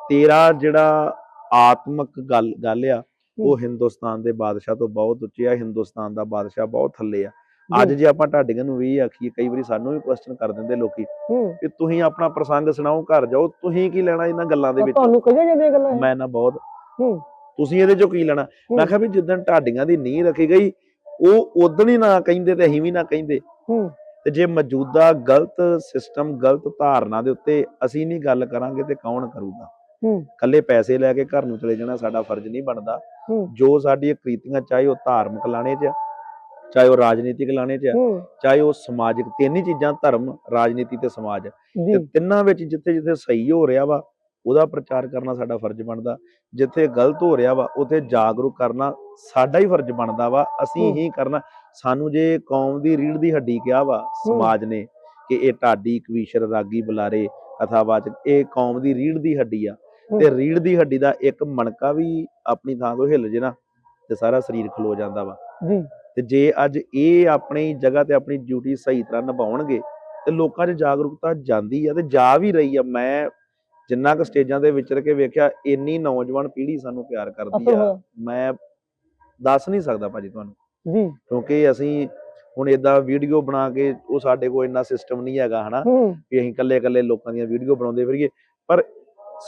[SPEAKER 1] ਤੇਰਾ ਜਿਹੜਾ ਆਤਮਿਕ ਗੱਲ ਗੱਲ ਆ ਉਹ। ਹਿੰਦੁਸਤਾਨ ਦੇ ਬਾਦਸ਼ਾਹ ਤੋਂ ਬਹੁਤ ਉੱਚੇ ਆ। ਹਿੰਦੁਸਤਾਨ ਦਾ ਬਾਦਸ਼ਾਹ ਬਹੁਤ ਥੱਲੇ ਆ। ਅੱਜ
[SPEAKER 2] ਜੀ,
[SPEAKER 1] ਆਪਾਂ ਢਾਡੀਆਂ ਨੂੰ ਵੀ ਆਖੀਏ ਕਈ ਵਾਰੀ ਸਾਨੂੰ ਵੀ ਕੁਐਸਚਨ ਕਰ ਦਿੰਦੇ ਲੋਕੀ ਕਿ ਤੁਸੀਂ ਆਪਣਾ ਪ੍ਰਸੰਗ ਸੁਣਾਓ ਘਰ ਜਾਓ ਤੁਸੀਂ ਕੀ ਲੈਣਾ ਇਹਨਾਂ ਗੱਲਾਂ ਦੇ ਵਿੱਚ?
[SPEAKER 2] ਤੁਹਾਨੂੰ ਕਹੀਆਂ ਜਾਂਦੀਆਂ ਗੱਲਾਂ?
[SPEAKER 1] ਮੈਂ ਨਾ ਬਹੁਤ। ਤੁਸੀਂ ਇਹਦੇ ਚੋਂ ਕੀ ਲੈਣਾ? ਮੈਂ। ਕਿਹਾ ਵੀ ਜਿੱਦਣ ਢਾਡੀਆਂ ਦੀ ਨੀਂਹ ਰੱਖੀ ਗਈ ਉਹ ਉਦੋਂ ਹੀ ਨਾ ਕਹਿੰਦੇ ਤੇ ਅਸੀਂ ਵੀ ਨਾ ਕਹਿੰਦੇ। ਤੇ ਜੇ ਮੌਜੂਦਾ ਗਲਤ ਸਿਸਟਮ ਗਲਤ ਧਾਰਨਾ ਦੇ ਉੱਤੇ ਅਸੀਂ ਨਹੀਂ ਗੱਲ ਕਰਾਂਗੇ ਤੇ ਕੌਣ ਕਰੂਗਾ?
[SPEAKER 2] ਹੂੰ।
[SPEAKER 1] ਕੱਲੇ ਪੈਸੇ ਲੈ ਕੇ ਘਰ ਨੂੰ ਚਲੇ ਜਾਣਾ ਸਾਡਾ ਫਰਜ਼ ਨਹੀਂ ਬਣਦਾ। ਜੋ ਸਾਡੀਆਂ ਕ੍ਰੀਤੀਆਂ ਚਾਹੇ ਉਹ ਧਾਰਮਿਕ ਲਾਣੇ 'ਚ ਚਾਹੇ ਉਹ ਰਾਜਨੀਤਿਕ ਲਾਣੇ 'ਚ ਆ, ਚਾਹੇ ਉਹ ਸਮਾਜਿਕ ਤਿੰਨ ਹੀ ਚੀਜ਼ਾਂ ਧਰਮ ਰਾਜਨੀਤੀ ਤੇ ਸਮਾਜ। ਤੇ ਤਿੰਨਾਂ ਵਿੱਚ ਜਿੱਥੇ ਜਿੱਥੇ ਸਹੀ ਹੋ ਰਿਹਾ ਵਾ ਉਹਦਾ ਪ੍ਰਚਾਰ ਕਰਨਾ ਸਾਡਾ ਫਰਜ਼ ਬਣਦਾ। ਜਿੱਥੇ ਗਲਤ ਹੋ ਰਿਹਾ ਵਾ ਉਥੇ ਜਾਗਰੂਕ ਕਰਨਾ ਸਾਡਾ ਹੀ ਫਰਜ਼ ਬਣਦਾ ਵਾ। ਅਸੀਂ
[SPEAKER 2] ਹੂੰ।
[SPEAKER 1] ਕਰਨਾ। ਸਾਨੂੰ ਜੇ ਕੌਮ ਦੀ ਰੀੜ ਦੀ ਹੱਡੀ ਕਿਹਾ ਵਾ ਸਮਾਜ ਨੇ ਕਿ ਇਹ ਢਾਡੀ ਕਵੀਸ਼ਰ ਰਾਗੀ ਬੁਲਾਰੇ ਕਥਾਵਾਚਕ ਇਹ ਕੌਮ ਦੀ ਰੀੜ ਦੀ ਹੱਡੀ ਆ। ਤੇ ਰੀੜ ਦੀ ਹੱਡੀ ਦਾ ਇੱਕ ਮਣਕਾ ਵੀ ਆਪਣੀ ਥਾਂ ਤੋਂ ਹਿੱਲ ਜੇ ਨਾ ਤੇ ਸਾਰਾ ਸਰੀਰ ਖਲੋ ਜਾਂਦਾ ਵਾ।
[SPEAKER 2] ਜੀ।
[SPEAKER 1] ਤੇ ਜੇ ਅੱਜ ਇਹ ਆਪਣੀ ਜਗ੍ਹਾ ਤੇ ਆਪਣੀ ਡਿਊਟੀ ਸਹੀ ਤਰ੍ਹਾਂ ਨਿਭਾਉਣਗੇ ਤੇ ਲੋਕਾਂ 'ਚ ਜਾਗਰੂਕਤਾ ਜਾਂਦੀ ਆ ਤੇ ਜਾ ਵੀ ਰਹੀ ਆ। ਮੈਂ ਜਿੰਨਾ ਕੁ ਸਟੇਜਾਂ ਦੇ ਵਿਚਰ ਕੇ ਵੇਖਿਆ ਇੰਨੀ ਨੌਜਵਾਨ ਪੀੜ੍ਹੀ ਸਾਨੂੰ ਪਿਆਰ ਕਰਦੀ ਆ। ਮੈਂ ਦੱਸ ਨਹੀਂ ਸਕਦਾ ਭਾਜੀ ਤੁਹਾਨੂੰ।
[SPEAKER 2] ਜੀ।
[SPEAKER 1] ਕਿਉਂਕਿ ਅਸੀਂ ਹੁਣ ਇਦਾਂ ਵੀਡੀਓ ਬਣਾ ਕੇ ਉਹ ਸਾਡੇ ਕੋਲ ਇੰਨਾ ਸਿਸਟਮ ਨਹੀਂ ਹੈਗਾ ਹਨਾ ਵੀ ਅਸੀਂ ਇਕੱਲੇ ਇਕੱਲੇ ਲੋਕਾਂ ਦੀਆਂ ਵੀਡੀਓ ਬਣਾਉਂਦੇ ਫਿਰੀਏ। ਪਰ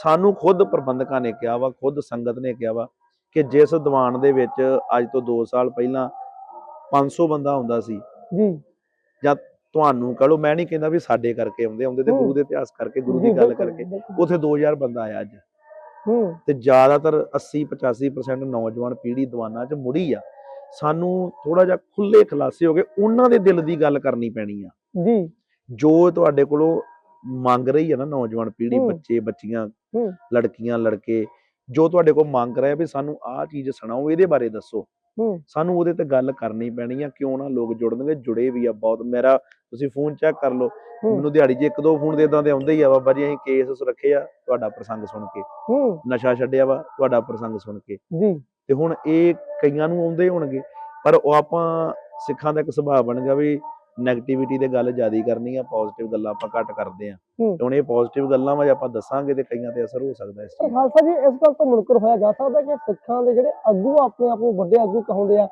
[SPEAKER 1] ਸਾਨੂੰ ਖੁਦ ਪ੍ਰਬੰਧਕਾਂ ਨੇ ਕਿਹਾ ਵਾ ਖੁਦ ਸੰਗਤ ਨੇ ਕਿਹਾ ਵਾ ਕਿ ਜਿਸ ਦੀਵਾਨ ਦੇ ਵਿੱਚ ਅੱਜ ਤੋਂ 2 ਸਾਲ ਪਹਿਲਾਂ 500 ਬੰਦਾ ਹੁੰਦਾ ਸੀ।
[SPEAKER 2] ਜੀ
[SPEAKER 1] ਤੁਹਾਨੂੰ ਕਹ ਲਓ ਮੈਂ ਨਹੀਂ ਕਹਿੰਦਾ ਵੀ ਸਾਡੇ ਕਰਕੇ ਆਉਂਦੇ ਆਉਂਦੇ ਤੇ। ਗੁਰੂ ਦੇ ਇਤਿਹਾਸ ਕਰਕੇ ਗੁਰੂ
[SPEAKER 2] ਜੀ,
[SPEAKER 1] ਦੀ ਗੱਲ ਕਰਕੇ। ਉਥੇ 2000 ਬੰਦਾ ਆਇਆ ਅੱਜ।
[SPEAKER 2] ਹੂੰ।
[SPEAKER 1] ਤੇ ਜ਼ਿਆਦਾਤਰ 80 85% ਨੌਜਵਾਨ ਪੀੜ੍ਹੀ ਦੀਵਾਨਾਂ 'ਚ ਮੁੜੀ ਆ। ਸਾਨੂੰ ਥੋੜਾ ਜਿਹਾ ਖੁੱਲੇ ਖਲਾਸੇ ਹੋ ਗਏ ਉਹਨਾਂ ਦੇ ਦਿਲ ਦੀ ਗੱਲ ਕਰਨੀ ਪੈਣੀ ਆ।
[SPEAKER 2] ਜੀ।
[SPEAKER 1] ਜੋ ਤੁਹਾਡੇ ਕੋਲੋਂ ਮੰਗ ਰਹੀ ਹੈ ਨਾ ਨੌਜਵਾਨ ਪੀੜ੍ਹੀ। ਬੱਚੇ ਬੱਚੀਆਂ। ਲੜਕੀਆਂ ਲੜਕੇ ਜੋ ਤੁਹਾਡੇ ਕੋਲ ਮੰਗ ਰਹੇ ਆ ਵੀ ਸਾਨੂੰ ਆਹ ਚੀਜ਼ ਸੁਣਾਓ ਇਹਦੇ ਬਾਰੇ ਦੱਸੋ। ਸਾਨੂੰ ਉਹਦੇ ਤੇ ਗੱਲ ਕਰਨੀ ਪੈਣੀ ਆ ਕਿਉਂ ਨਾ ਲੋਕ ਜੁੜਨਗੇ ਜੁੜੇ ਵੀ ਆ ਬਹੁਤ। ਮੇਰਾ ਤੁਸੀਂ ਫੋਨ ਚੈੱਕ ਕਰ ਲਓ। ਮੈਨੂੰ ਦਿਹਾੜੀ 'ਚ ਇੱਕ ਦੋ ਫੋਨ ਦੇ ਇਦਾਂ ਦੇ ਆਉਂਦੇ ਹੀ ਆ ਬਾਬਾ ਜੀ ਅਸੀਂ ਕੇਸ ਸੁਰੱਖੇ ਆ ਤੁਹਾਡਾ ਪ੍ਰਸੰਗ ਸੁਣ ਕੇ। ਨਸ਼ਾ ਛੱਡਿਆ ਵਾ ਤੁਹਾਡਾ ਪ੍ਰਸੰਗ ਸੁਣ ਕੇ।
[SPEAKER 2] ਜੀ।
[SPEAKER 1] ਤੇ ਹੁਣ ਇਹ ਕਈਆਂ ਨੂੰ ਆਉਂਦੇ ਹੋਣਗੇ ਪਰ ਉਹ ਆਪਾਂ ਸਿੱਖਾਂ ਦਾ ਇੱਕ ਸੁਭਾਅ ਬਣ ਗਿਆ ਵੀ 네ਗੇਟਿਵਿਟੀ ਤੇ ਗੱਲ ਜ਼ਿਆਦਾ ਕਰਨੀ ਆ ਪੋਜ਼ਿਟਿਵ ਗੱਲਾਂ ਆਪਾਂ ਘੱਟ ਕਰਦੇ ਆ। ਤੇ ਹੁਣ ਇਹ ਪੋਜ਼ਿਟਿਵ ਗੱਲਾਂ ਵਾ ਜੇ ਆਪਾਂ ਦੱਸਾਂਗੇ ਤੇ ਕਈਆਂ ਤੇ ਅਸਰ ਹੋ ਸਕਦਾ ਇਸ ਚੀਜ਼ ਦਾ।
[SPEAKER 2] ਖਾਲਸਾ ਜੀ ਇਸ ਗੱਲ ਤੋਂ ਮੁਨਕਰ ਹੋਇਆ ਜਾ ਸਕਦਾ ਕਿ ਸਿੱਖਾਂ ਦੇ ਜਿਹੜੇ ਆਗੂ ਆਪਣੇ ਆਪ ਨੂੰ ਵੱਡੇ ਆਗੂ ਕਹਾਉਂਦੇ ਆ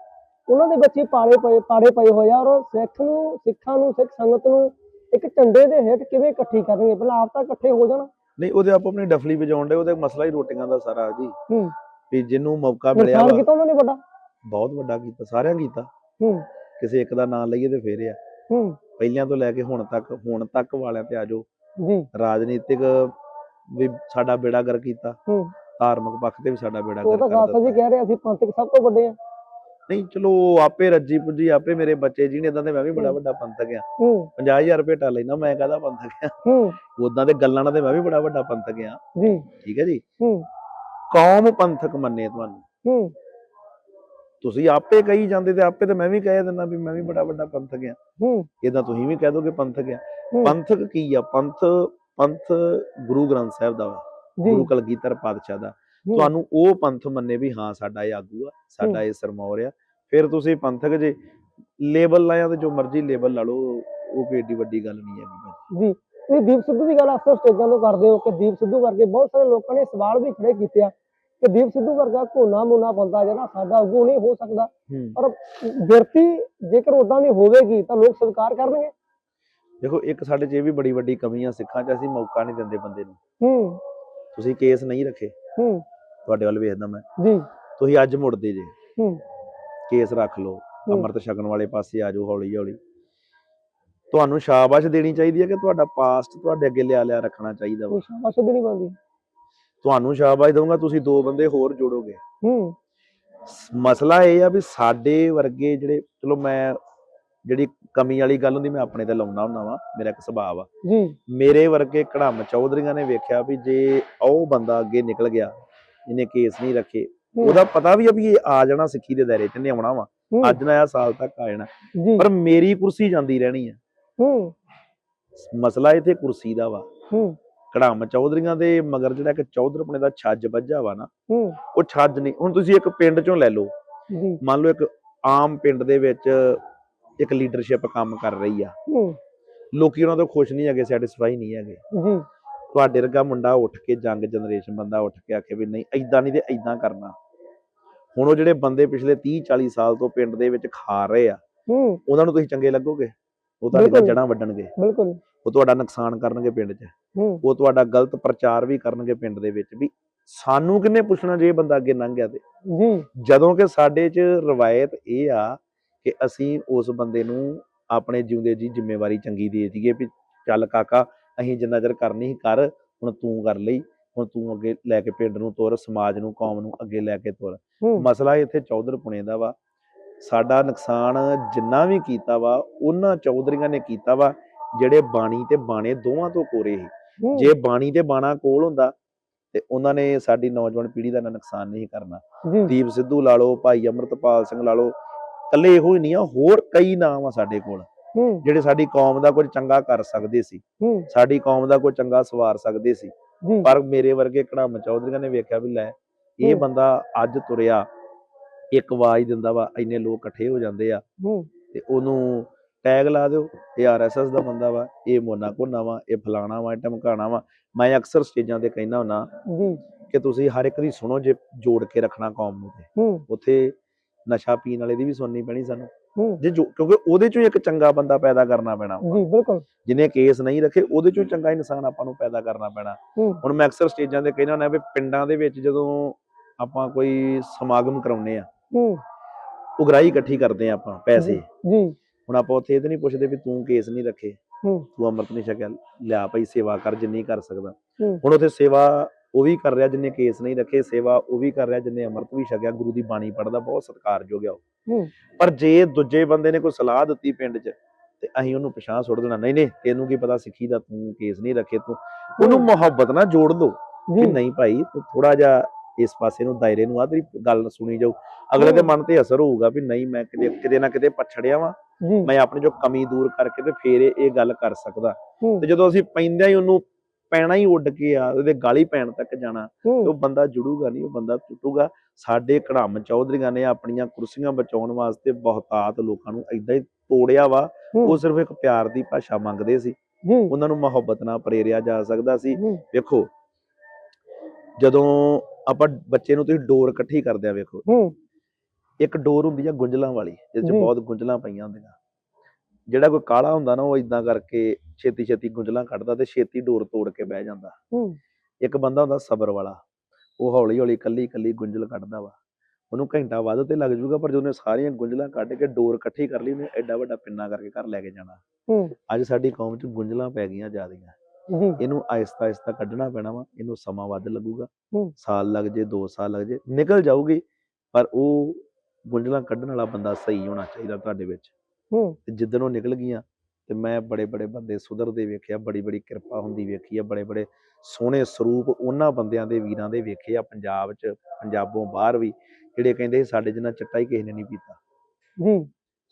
[SPEAKER 2] ਉਹਨਾਂ ਦੇ ਬੱਚੇ ਪਾੜੇ ਪਏ ਪਾੜੇ ਪਏ ਹੋਏ ਆ ਔਰ ਸਿੱਖ ਨੂੰ ਸਿੱਖਾਂ ਨੂੰ ਸਿੱਖ ਸੰਗਤ ਨੂੰ ਇੱਕ ਝੰਡੇ ਦੇ ਹੇਠ ਕਿਵੇਂ ਇਕੱਠੀ ਕਰਨਗੇ? ਪਹਿਲਾਂ ਆਪ ਤਾਂ ਇਕੱਠੇ ਹੋ ਜਾਣ।
[SPEAKER 1] ਨਹੀਂ ਉਹਦੇ ਆਪ ਆਪਣੀ ਡਫਲੀ ਵਜਾਉਣ ਦੇ ਉਹਦੇ ਮਸਲਾ ਹੀ ਰੋਟੀਆਂ ਦਾ ਸਾਰਾ ਜੀ।
[SPEAKER 2] ਹੂੰ।
[SPEAKER 1] ਵੀ ਜਿਹਨੂੰ ਮੌਕਾ ਮਿਲਿਆ
[SPEAKER 2] ਨੁਕਸਾਨ
[SPEAKER 1] ਵਾ।
[SPEAKER 2] ਕੀਤਾ ਉਹਨਾਂ ਨੇ ਵੱਡਾ?
[SPEAKER 1] ਬਹੁਤ ਵੱਡਾ ਕੀਤਾ ਸਾਰਿਆਂ ਕੀਤਾ।
[SPEAKER 2] ਹੂੰ।
[SPEAKER 1] ਕਿਸੇ ਇੱਕ ਦਾ ਨਾਂ ਲਈਏ ਤੇ ਫੇਰ ਆ।
[SPEAKER 2] ਹੂੰ।
[SPEAKER 1] ਪਹਿਲਿਆਂ ਤੋਂ ਲੈ ਕੇ ਹੁਣ ਤੱਕ ਹੁਣ ਤੱਕ ਵਾਲਿਆਂ ਤੇ ਆਜੋ
[SPEAKER 2] ਜੀ
[SPEAKER 1] ਰਾਜਨੀਤਿਕ ਵੀ ਸਾਡਾ ਬੇੜਾ ਗਰ ਕੀਤਾ।
[SPEAKER 2] ਹੂੰ।
[SPEAKER 1] ਧਾਰਮਿਕ ਪੱਖ ਤੇ ਵੀ ਸਾਡਾ ਬੇੜਾ
[SPEAKER 2] ਉਹ
[SPEAKER 1] ਗਰ
[SPEAKER 2] ਤਾਂ
[SPEAKER 1] ਕਰ
[SPEAKER 2] ਖਾਲਸਾ ਜੀ ਕਹਿ ਰਹੇ ਅਸੀਂ ਪੰਥਕ ਸਭ ਤੋਂ ਵੱਡੇ ਆ।
[SPEAKER 1] ਨਹੀਂ ਚਲੋ ਆਪੇ ਰੱਜੀ ਪੁੱਜੀ ਆਪੇ ਮੇਰੇ ਬੱਚੇ ਜੀ ਨੇ ਇਦਾਂ ਤੇ ਮੈਂ ਵੀ ਬੜਾ। ਵੱਡਾ ਪੰਥਕ ਆ।
[SPEAKER 2] ਹੂੰ।
[SPEAKER 1] 50000 ਰੁਪਏ ਟਾ ਲੈਣਾ ਮੈਂ ਕਾਹਦਾ ਪੰਥਕ ਆ? ਉਦਾਂ ਦੇ ਗੱਲਾਂ ਨਾਲ ਤੇ ਮੈਂ ਵੀ ਬੜਾ ਵੱਡਾ ਪੰਥਕ ਆ।
[SPEAKER 2] ਜੀ।
[SPEAKER 1] ਠੀਕ ਹੈ ਜੀ?
[SPEAKER 2] ਹੂੰ।
[SPEAKER 1] ਕੌਮ ਪੰਥਕ ਮੰਨੇ ਤੁਹਾਨੂੰ।
[SPEAKER 2] ਹੂੰ।
[SPEAKER 1] ਤੁਸੀਂ ਆਪੇ ਕਹੀ ਜਾਂਦੇ ਤੇ ਆਪੇ ਤੇ ਮੈਂ ਵੀ ਕਹਿ ਦਿੰਦਾ ਵੀ ਮੈਂ ਵੀ ਬੜਾ ਵੱਡਾ ਪੰਥਕ ਆ
[SPEAKER 2] ਹੂੰ।
[SPEAKER 1] ਇਦਾਂ ਤੁਸੀਂ ਵੀ ਕਹਿ ਦੋਗੇ ਪੰਥਕ ਆ
[SPEAKER 2] ਹੂੰ।
[SPEAKER 1] ਪੰਥਕ ਕੀ ਆ? ਪੰਥ ਪੰਥ ਗੁਰੂ ਗ੍ਰੰਥ ਸਾਹਿਬ ਦਾ ਗੁਰੂ ਕਲਗੀਧਰ ਪਾਤਸ਼ਾਹ ਦਾ।
[SPEAKER 2] ਹੂੰ,
[SPEAKER 1] ਤੁਹਾਨੂੰ ਉਹ ਪੰਥ ਮੰਨੇ ਵੀ ਹਾਂ ਸਾਡਾ ਇਹ ਆਗੂ ਆ ਸਾਡਾ ਇਹ ਸਰਮੌਰ ਆ। ਫਿਰ ਤੁਸੀਂ ਪੰਥਕ ਜੇ ਲੇਬਲ ਲਾਇਆ ਤੇ ਜੋ ਮਰਜ਼ੀ ਲੇਬਲ ਲਾ ਲਓ ਉਹ ਕੋਈ ਏਡੀ ਵੱਡੀ ਗੱਲ ਨਹੀਂ ਭਾਜੀ।
[SPEAKER 2] ਜੀ। ਤੁਸੀਂ ਦੀਪ ਸਿੱਧੂ ਦੀ ਗੱਲ ਅਕਸਰ ਸਟੇਜਾਂ ਤੋਂ ਕਰਦੇ ਹੋ ਕਿ ਦੀਪ ਸਿੱਧੂ ਵਰਗੇ ਬਹੁਤ ਸਾਰੇ ਲੋਕਾਂ ਨੇ ਸਵਾਲ ਵੀ ਖੜੇ ਕੀਤੇ ਆ ਕਿ ਦੀਪ ਸਿੱਧੂ ਵਰਗਾ ਕੋਨਾ ਮੋਨਾ ਬੰਦਾ ਜਿਹੜਾ ਸਾਡਾ ਅੱਗੋਂ ਨਹੀਂ ਹੋ ਸਕਦਾ। ਪਰ ਵਿਅਕਤੀ ਜੇਕਰ ਉਦਾਂ ਦੀ ਹੋਵੇਗੀ ਤਾਂ ਲੋਕ ਸਵੀਕਾਰ ਕਰਨਗੇ।
[SPEAKER 1] ਦੇਖੋ ਇੱਕ ਸਾਡੇ 'ਚ ਇਹ ਵੀ ਬੜੀ ਵੱਡੀ ਕਮੀ ਆ ਸਿੱਖਾਂ 'ਚ ਅਸੀਂ ਮੌਕਾ ਨਹੀਂ ਦਿੰਦੇ ਬੰਦੇ ਨੂੰ।
[SPEAKER 2] ਹੂੰ।
[SPEAKER 1] ਤੁਸੀਂ ਕੇਸ ਨਹੀਂ ਰੱਖੇ।
[SPEAKER 2] ਹੂੰ।
[SPEAKER 1] ਤੁਹਾਡੇ ਵੱਲ ਵੇਖਦਾ ਮੈਂ।
[SPEAKER 2] ਜੀ।
[SPEAKER 1] ਤੁਸੀਂ ਅੱਜ ਮੁੜਦੇ ਜੇ।
[SPEAKER 2] ਹੂੰ।
[SPEAKER 1] ਕੇਸ ਰੱਖ ਲਓ। ਅੰਮ੍ਰਿਤ ਛਕਣ ਵਾਲੇ ਪਾਸੇ ਆ ਜਾਓ ਹੌਲੀ ਹੌਲੀ। ਤੁਹਾਨੂੰ ਸ਼ਾਬਾਸ਼ ਦੇਣੀ ਚਾਹੀਦੀ ਹੈ ਕਿ ਤੁਹਾਡਾ ਪਾਸਟ ਤੁਹਾਡੇ ਅੱਗੇ ਲਿਆ ਲਿਆ ਰੱਖਣਾ ਚਾਹੀਦਾ ਵਾ।
[SPEAKER 2] ਸ਼ਾਬਾਸ਼ ਦੇਣੀ ਪੈਂਦੀ
[SPEAKER 1] ਤੁਹਾਨੂੰ ਸ਼ਾਬਾਸ਼ ਦਊਂਗਾ ਤੁਸੀਂ ਦੋ ਬੰਦੇ ਹੋਰ ਜੋੜੋਗੇ।
[SPEAKER 2] ਹੂੰ।
[SPEAKER 1] ਮਸਲਾ ਇਹ ਆ ਵੀ ਸਾਡੇ ਵਰਗੇ ਜਿਹੜੇ ਚਲੋ ਮੈਂ ਜਿਹੜੀ ਕਮੀ ਵਾਲੀ ਗੱਲ ਹੁੰਦੀ ਮੈਂ ਆਪਣੇ ਤੇ ਲਾਉਣਾ ਹੁੰਦਾ ਵਾਂ ਮੇਰਾ ਇੱਕ ਸੁਭਾਅ ਆ।
[SPEAKER 2] ਜੀ।
[SPEAKER 1] ਮੇਰੇ ਵਰਗੇ ਕੜਮ ਚੌਧਰੀਆਂ ਨੇ ਵੇਖਿਆ ਵੀ ਜੇ ਉਹ ਬੰਦਾ ਅੱਗੇ ਨਿਕਲ ਗਿਆ ਇਹਨੇ ਕੇਸ ਨਹੀਂ ਰੱਖੇ ਉਹਦਾ ਪਤਾ ਵੀ ਆ ਵੀ ਇਹ ਆ ਜਾਣਾ ਸਿੱਖੀ ਦੇ ਦਾਇਰੇ 'ਚ ਨੇ ਆਉਣਾ ਵਾ। ਅੱਜ ਨਾ ਆਇਆ ਸਾਲ ਤੱਕ ਆ ਜਾਣਾ। ਪਰ ਮੇਰੀ ਕੁਰਸੀ ਜਾਂਦੀ ਰਹਿਣੀ ਆ।
[SPEAKER 2] ਹੂੰ।
[SPEAKER 1] ਮਸਲਾ ਇੱਥੇ ਕੁਰਸੀ ਦਾ ਵਾ।
[SPEAKER 2] ਹੂੰ।
[SPEAKER 1] ਕੜਮ ਚੌਧਰੀਆਂ ਦੇ ਮਗਰ ਜਿਹੜਾ ਇੱਕ ਚੌਧਰਪਣੇ ਦਾ ਛੱਜ ਵੱਜਾ ਵਾ ਨਾ ਉਹ ਛੱਜ ਨਹੀਂ ਹੁਣ ਤੁਸੀਂ ਇੱਕ ਪਿੰਡ ਚੋਂ ਲੈ ਲਓ। ਮੰਨ ਲਓ ਇੱਕ ਆਮ ਪਿੰਡ ਦੇ ਵਿੱਚ ਇੱਕ ਲੀਡਰਸ਼ਿਪ ਕੰਮ ਕਰ ਰਹੀ ਆ। ਲੋਕੀ ਉਹਨਾਂ ਤੋਂ ਖੁਸ਼ ਨਹੀਂ ਹੈਗੇ ਸੈਟੀਸਫਾਈ ਨਹੀਂ ਹੈਗੇ। ਤੁਹਾਡੇ ਵਰਗਾ ਮੁੰਡਾ ਉੱਠ ਕੇ ਜੰਗ ਜਨਰੇਸ਼ਨ ਬੰਦਾ ਉੱਠ ਕੇ ਆਖੇ ਵੀ ਨਹੀਂ ਐਦਾਂ ਨਹੀਂ ਤੇ ਐਦਾਂ ਕਰਨਾ। ਹੁਣ ਉਹ ਜਿਹੜੇ ਬੰਦੇ ਪਿਛਲੇ 30 40 ਸਾਲ ਤੋਂ ਪਿੰਡ ਦੇ ਵਿੱਚ ਖਾ ਰਹੇ ਆ ਉਹਨਾਂ ਨੂੰ ਤੁਸੀਂ ਚੰਗੇ ਲੱਗੋਗੇ? ਉਹ
[SPEAKER 2] ਬਿਲਕੁਲ।
[SPEAKER 1] ਜੜਾਂ ਵੱਢਣਗੇ।
[SPEAKER 2] ਬਿਲਕੁਲ।
[SPEAKER 1] ਉਹ ਤੁਹਾਡਾ ਨੁਕਸਾਨ ਕਰਨਗੇ ਪਿੰਡ 'ਚ। ਉਹ ਤੁਹਾਡਾ ਗਲਤ ਪ੍ਰਚਾਰ ਵੀ ਕਰਨਗੇ ਪਿੰਡ ਦੇ ਵਿੱਚ ਵੀ ਸਾਨੂੰ ਕਿੰਨੇ ਪੁੱਛਣਾ ਜੇ ਬੰਦਾ ਅੱਗੇ ਲੰਘ ਗਿਆ ਤੇ।
[SPEAKER 2] ਜੀ।
[SPEAKER 1] ਜਦੋਂ ਕਿ ਸਾਡੇ 'ਚ ਰਵਾਇਤ ਇਹ ਆ ਕਿ ਅਸੀਂ ਉਸ ਬੰਦੇ ਨੂੰ ਆਪਣੇ ਜਿਉਂਦੇ ਜੀ ਜ਼ਿੰਮੇਵਾਰੀ ਚੰਗੀ ਦੇ ਦਈਏ ਵੀ ਚੱਲ ਕਾਕਾ ਅਸੀਂ ਜਿੰਨਾ ਚਿਰ ਕਰਨੀ ਸੀ ਕਰ ਹੁਣ ਤੂੰ ਕਰ ਲਈ। ਹੁਣ ਤੂੰ ਅੱਗੇ ਲੈ ਕੇ ਪਿੰਡ ਨੂੰ ਤੁਰ ਸਮਾਜ ਨੂੰ ਕੌਮ ਨੂੰ ਅੱਗੇ ਲੈ ਕੇ ਤੁਰ। ਮਸਲਾ ਇੱਥੇ ਚੌਧਰ ਪੁਣੇ ਦਾ ਵਾ। ਸਾਡਾ ਨੁਕਸਾਨ ਜਿੰਨਾ ਵੀ ਕੀਤਾ ਵਾ ਉਹਨਾਂ ਚੌਧਰੀਆਂ ਨੇ ਕੀਤਾ ਵਾ ਜਿਹੜੇ ਬਾਣੀ ਤੇ ਬਾਣੇ ਦੋਵਾਂ ਤੋਂ ਕੋਰੇ ਸੀ। ਜੇ ਬਾਣੀ ਤੇ ਬਾਣਾ ਕੋਲ ਹੁੰਦਾ ਤੇ ਉਹਨਾਂ ਨੇ ਸਾਡੀ ਨੌਜਵਾਨ ਪੀੜ੍ਹੀ ਦਾ ਨੁਕਸਾਨ ਨਹੀਂ ਕਰਨਾ। ਦੀਪ ਸਿੱਧੂ ਲਾ ਲਓ ਭਾਈ ਅਮਰਤਪਾਲ ਸਿੰਘ ਲਾ ਲਓ ਕੱਲੇ ਇਹੋ ਹੀ ਨਹੀਂ ਆ ਹੋਰ ਕਈ ਨਾਮ ਆ ਸਾਡੇ ਕੋਲ ਜਿਹੜੇ ਸਾਡੀ ਕੌਮ ਦਾ ਕੁਝ ਚੰਗਾ ਕਰ ਸਕਦੇ ਸੀ। ਸਾਡੀ ਕੌਮ ਦਾ ਕੋਈ ਚੰਗਾ ਸਵਾਰ ਸਕਦੇ ਸੀ। ਪਰ ਮੇਰੇ ਵਰਗੇ ਕੜਮ ਚੌਧਰੀਆਂ ਨੇ ਵੇਖਿਆ ਵੀ ਲੈ ਇਹ। ਬੰਦਾ ਅੱਜ ਤੁਰਿਆ ਇੱਕ ਆਵਾਜ਼ ਦਿੰਦਾ ਵਾ ਇੰਨੇ ਲੋਕ ਇਕੱਠੇ ਹੋ ਜਾਂਦੇ ਆ। ਤੇ ਉਹਨੂੰ ਟੈਗ ਲਾ ਦਿਓ ਇਹ ਆਰਐਸਐਸ ਦਾ ਬੰਦਾ ਵਾ ਇਹ ਮੋਨਾ ਕੋਨਾ ਵਾ ਇਹ ਫਲਾਣਾ ਵਾ ਇਹ ਧਮਕਾਣਾ ਵਾ। ਮੈਂ ਅਕਸਰ ਸਟੇਜਾਂ ਤੇ ਕਹਿੰਦਾ ਹੁੰਨਾ ਕਿ ਤੁਸੀਂ ਹਰ ਇੱਕ ਦੀ ਸੁਣੋ ਜੇ ਜੋੜ ਕੇ ਰੱਖਣਾ ਕੌਮ ਨੂੰ ਤੇ। ਉੱਥੇ ਨਸ਼ਾ ਪੀਣ ਵਾਲੇ ਦੀ ਵੀ ਸੁਣਨੀ ਪੈਣੀ ਸਾਨੂੰ। ਜੇ ਜੋ ਕਿਉਂਕਿ ਉਹਦੇ ਚੋਂ ਇੱਕ ਚੰਗਾ ਬੰਦਾ ਪੈਦਾ ਕਰਨਾ ਪੈਣਾ
[SPEAKER 2] ਜੀ ਬਿਲਕੁਲ।
[SPEAKER 1] ਜਿਹਨੇ ਕੇਸ ਨਹੀਂ ਰੱਖੇ ਉਹਦੇ ਚੋਂ ਚੰਗਾ ਇਨਸਾਨ ਆਪਾਂ ਨੂੰ ਪੈਦਾ ਕਰਨਾ ਪੈਣਾ। ਹੁਣ ਮੈਂ ਅਕਸਰ ਸਟੇਜਾਂ ਤੇ ਕਹਿੰਦਾ ਹੁੰਦਾ ਵੀ ਪਿੰਡਾਂ ਦੇ ਵਿੱਚ ਜਦੋਂ ਆਪਾਂ ਕੋਈ ਸਮਾਗਮ ਕਰਾਉਨੇ ਆ
[SPEAKER 2] ਹੂੰ।
[SPEAKER 1] ਉਗਰਾਈ ਇਕੱਠੀ ਕਰਦੇ ਆ ਆਪਾਂ ਪੈਸੇ।
[SPEAKER 2] ਜੀ।
[SPEAKER 1] ਹੁਣ ਆਪਾਂ ਉੱਥੇ ਇਹ ਤਾਂ ਨਹੀਂ ਪੁੱਛਦੇ ਵੀ ਤੂੰ ਕੇਸ ਨਹੀਂ ਰੱਖੇ।
[SPEAKER 2] ਹੂੰ।
[SPEAKER 1] ਤੂੰ ਅੰਮ੍ਰਿਤ ਨਹੀਂ ਛਕਿਆ ਲਿਆ ਭਾਈ ਸੇਵਾ ਕਰ ਜਿੰਨੀ ਕਰ ਸਕਦਾ। ਹੁਣ ਉੱਥੇ ਸੇਵਾ ਉਹ ਵੀ ਕਰ ਰਿਹਾ ਜਿੰਨੇ ਕੇਸ ਨਹੀਂ ਰੱਖੇ ਸੇਵਾ ਉਹ ਵੀ ਕਰ ਰਿਹਾ ਜਿੰਨੇ ਅੰਮ੍ਰਿਤ ਵੀ ਛਕਿਆ ਗੁਰੂ ਦੀ ਬਾਣੀ ਪੜਦਾ ਬਹੁਤ ਸਤਿਕਾਰਯੋਗ ਆ ਉਹ।
[SPEAKER 2] ਹੂੰ।
[SPEAKER 1] ਪਰ ਜੇ ਦੂਜੇ ਬੰਦੇ ਨੇ ਕੋਈ ਸਲਾਹ ਦਿੱਤੀ ਪਿੰਡ 'ਚ ਤੇ ਅਸੀਂ ਉਹਨੂੰ ਪਛਾਣ ਸੁੱਟ ਦੇਣਾ। ਨਹੀਂ ਨਹੀਂ ਤੈਨੂੰ ਕੀ ਪਤਾ ਸਿੱਖੀ ਦਾ ਤੂੰ ਕੇਸ ਨਹੀਂ ਰੱਖੇ ਤੂੰ। ਉਹਨੂੰ ਮੁਹੱਬਤ ਨਾਲ ਜੋੜ
[SPEAKER 2] ਜੀ।
[SPEAKER 1] ਕਿ ਨਹੀਂ ਭਾਈ ਤੂੰ ਥੋੜਾ ਜਿਹਾ ਇਸ ਪਾਸੇ ਨੂੰ ਦਾਇਰੇ ਨੂੰ ਆਦਰੀ ਗੱਲ ਸੁਣੀ ਜਾਓ ਅਗਲੇ ਦੇ। ਮਨ ਤੇ ਅਸਰ ਹੋਊਗਾ ਵੀ ਨਹੀਂ ਮੈਂ ਕਿਤੇ ਕਿਤੇ ਨਾ ਕਿਤੇ ਪਛੜਿਆ ਵਾਂ। ਮੈਂ ਆਪਣੀ ਜੋ ਕਮੀ ਦੂਰ ਕਰਕੇ ਤੇ ਫੇਰ ਇਹ ਗੱਲ ਕਰ ਸਕਦਾ। ਤੇ ਜਦੋਂ ਅਸੀਂ ਪੈਂਦਿਆਂ ਹੀ ਉਹਨੂੰ ਪੈਣਾ ਹੀ ਉੱਡ ਕੇ ਆ ਉਹਦੇ ਗਾਲੀ ਪੈਣ ਤੱਕ ਜਾਣਾ ਉਹ ਬੰਦਾ ਜੁੜੂਗਾ ਨਹੀਂ ਉਹ ਬੰਦਾ ਟੁੱਟੂਗਾ। ਸਾਡੇ ਕੜਮ ਚੌਧਰੀਆਂ ਨੇ ਆਪਣੀਆਂ ਕੁਰਸੀਆਂ ਬਚਾਉਣ ਵਾਸਤੇ ਬਹੁਤਾਤ ਲੋਕਾਂ ਨੂੰ ਐਦਾਂ ਹੀ ਤੋੜਿਆ ਵਾ। ਉਹ ਸਿਰਫ ਇੱਕ ਪਿਆਰ ਦੀ ਭਾਸ਼ਾ ਮੰਗਦੇ ਸੀ। ਉਹਨਾਂ ਨੂੰ ਮੁਹੱਬਤ ਨਾਲ ਪ੍ਰੇਰਿਆ ਜਾ ਸਕਦਾ ਸੀ। ਵੇਖੋ ਜਦੋਂ ਆਪਾਂ ਬੱਚੇ ਨੂੰ ਤੁਸੀਂ ਡੋਰ ਇਕੱਠੀ ਕਰਦੇ ਆ ਵੇਖੋ।
[SPEAKER 2] ਹੂੰ।
[SPEAKER 1] ਇੱਕ ਡੋਰ ਹੁੰਦੀ ਆ ਗੁੰਝਲਾਂ ਵਾਲੀ ਜਿਹਦੇ ਚ। ਬਹੁਤ ਗੁੰਝਲਾਂ ਪਈਆਂ ਹੁੰਦੀਆਂ। ਜਿਹੜਾ ਕੋਈ ਕਾਲਾ ਹੁੰਦਾ ਨਾ ਉਹ ਇਦਾਂ ਕਰਕੇ ਛੇਤੀ ਛੇਤੀ ਗੁੰਝਲਾਂ ਕੱਢਦਾ ਤੇ ਛੇਤੀ ਡੋਰ ਤੋੜ ਕੇ ਬਹਿ ਜਾਂਦਾ।
[SPEAKER 2] ਹੂੰ।
[SPEAKER 1] ਇੱਕ ਬੰਦਾ ਹੁੰਦਾ ਸਬਰ ਵਾਲਾ ਉਹ ਹੌਲੀ ਹੌਲੀ ਕੱਲੀ ਕੱਲੀ ਗੁੰਝਲ ਕੱਢਦਾ ਵਾ। ਉਹਨੂੰ ਘੰਟਾ ਵੱਧ ਤੇ ਲੱਗ ਜਾਊਗਾ ਪਰ ਜਦੋਂ ਸਾਰੀਆਂ ਗੁੰਝਲਾਂ ਕੱਢ ਕੇ ਡੋਰ ਇਕੱਠੀ ਕਰ ਲਈ ਉਹਨੇ ਐਡਾ ਵੱਡਾ ਪਿੰਨਾ ਕਰਕੇ ਘਰ ਲੈ ਕੇ ਜਾਣਾ।
[SPEAKER 2] ਹੂੰ।
[SPEAKER 1] ਅੱਜ ਸਾਡੀ ਕੌਮ 'ਚ ਗੁੰਝਲਾਂ ਪੈ ਗਈਆਂ ਜ਼ਿਆਦੀਆਂ। ਇਹਨੂੰ ਆਹਿਸਤਾ ਆਹਿਸਤਾ ਕੱਢਣਾ ਪੈਣਾ ਵਾ ਇਹਨੂੰ ਸਮਾਂ ਵੱਧ ਲੱਗੂਗਾ। ਸਾਲ ਲੱਗ ਜੇ 2 ਸਾਲ ਲੱਗ ਜੇ ਨਿਕਲ ਜਾਊਗੀ ਪਰ ਉਹ ਗੁੰਝਲਾਂ ਕੱਢਣ ਵਾਲਾ ਬੰਦਾ ਸਹੀ ਹੋਣਾ ਚਾਹੀਦਾ ਤੁਹਾਡੇ ਵਿੱਚ। ਤੇ ਜਿੱਦਣ ਉਹ ਨਿਕਲ ਗਈਆਂ ਤੇ ਮੈਂ ਬੜੇ ਬੜੇ ਬੰਦੇ ਸੁਧਰਦੇ ਵੇਖਿਆ ਬੜੀ ਬੜੀ ਕਿਰਪਾ ਹੁੰਦੀ ਵੇਖੀ ਆ ਬੜੇ ਬੜੇ ਸੋਹਣੇ ਸਰੂਪ ਉਹਨਾਂ ਬੰਦਿਆਂ ਦੇ ਵੀਰਾਂ ਦੇ ਵੇਖੇ ਆ ਪੰਜਾਬ 'ਚ ਪੰਜਾਬੋਂ ਬਾਹਰ ਵੀ ਜਿਹੜੇ ਕਹਿੰਦੇ ਸਾਡੇ ਜਿੰਨਾ ਚਿੱਟਾ ਹੀ ਕਿਸੇ ਨੇ ਨਹੀਂ ਪੀਤਾ।
[SPEAKER 2] ਜੀ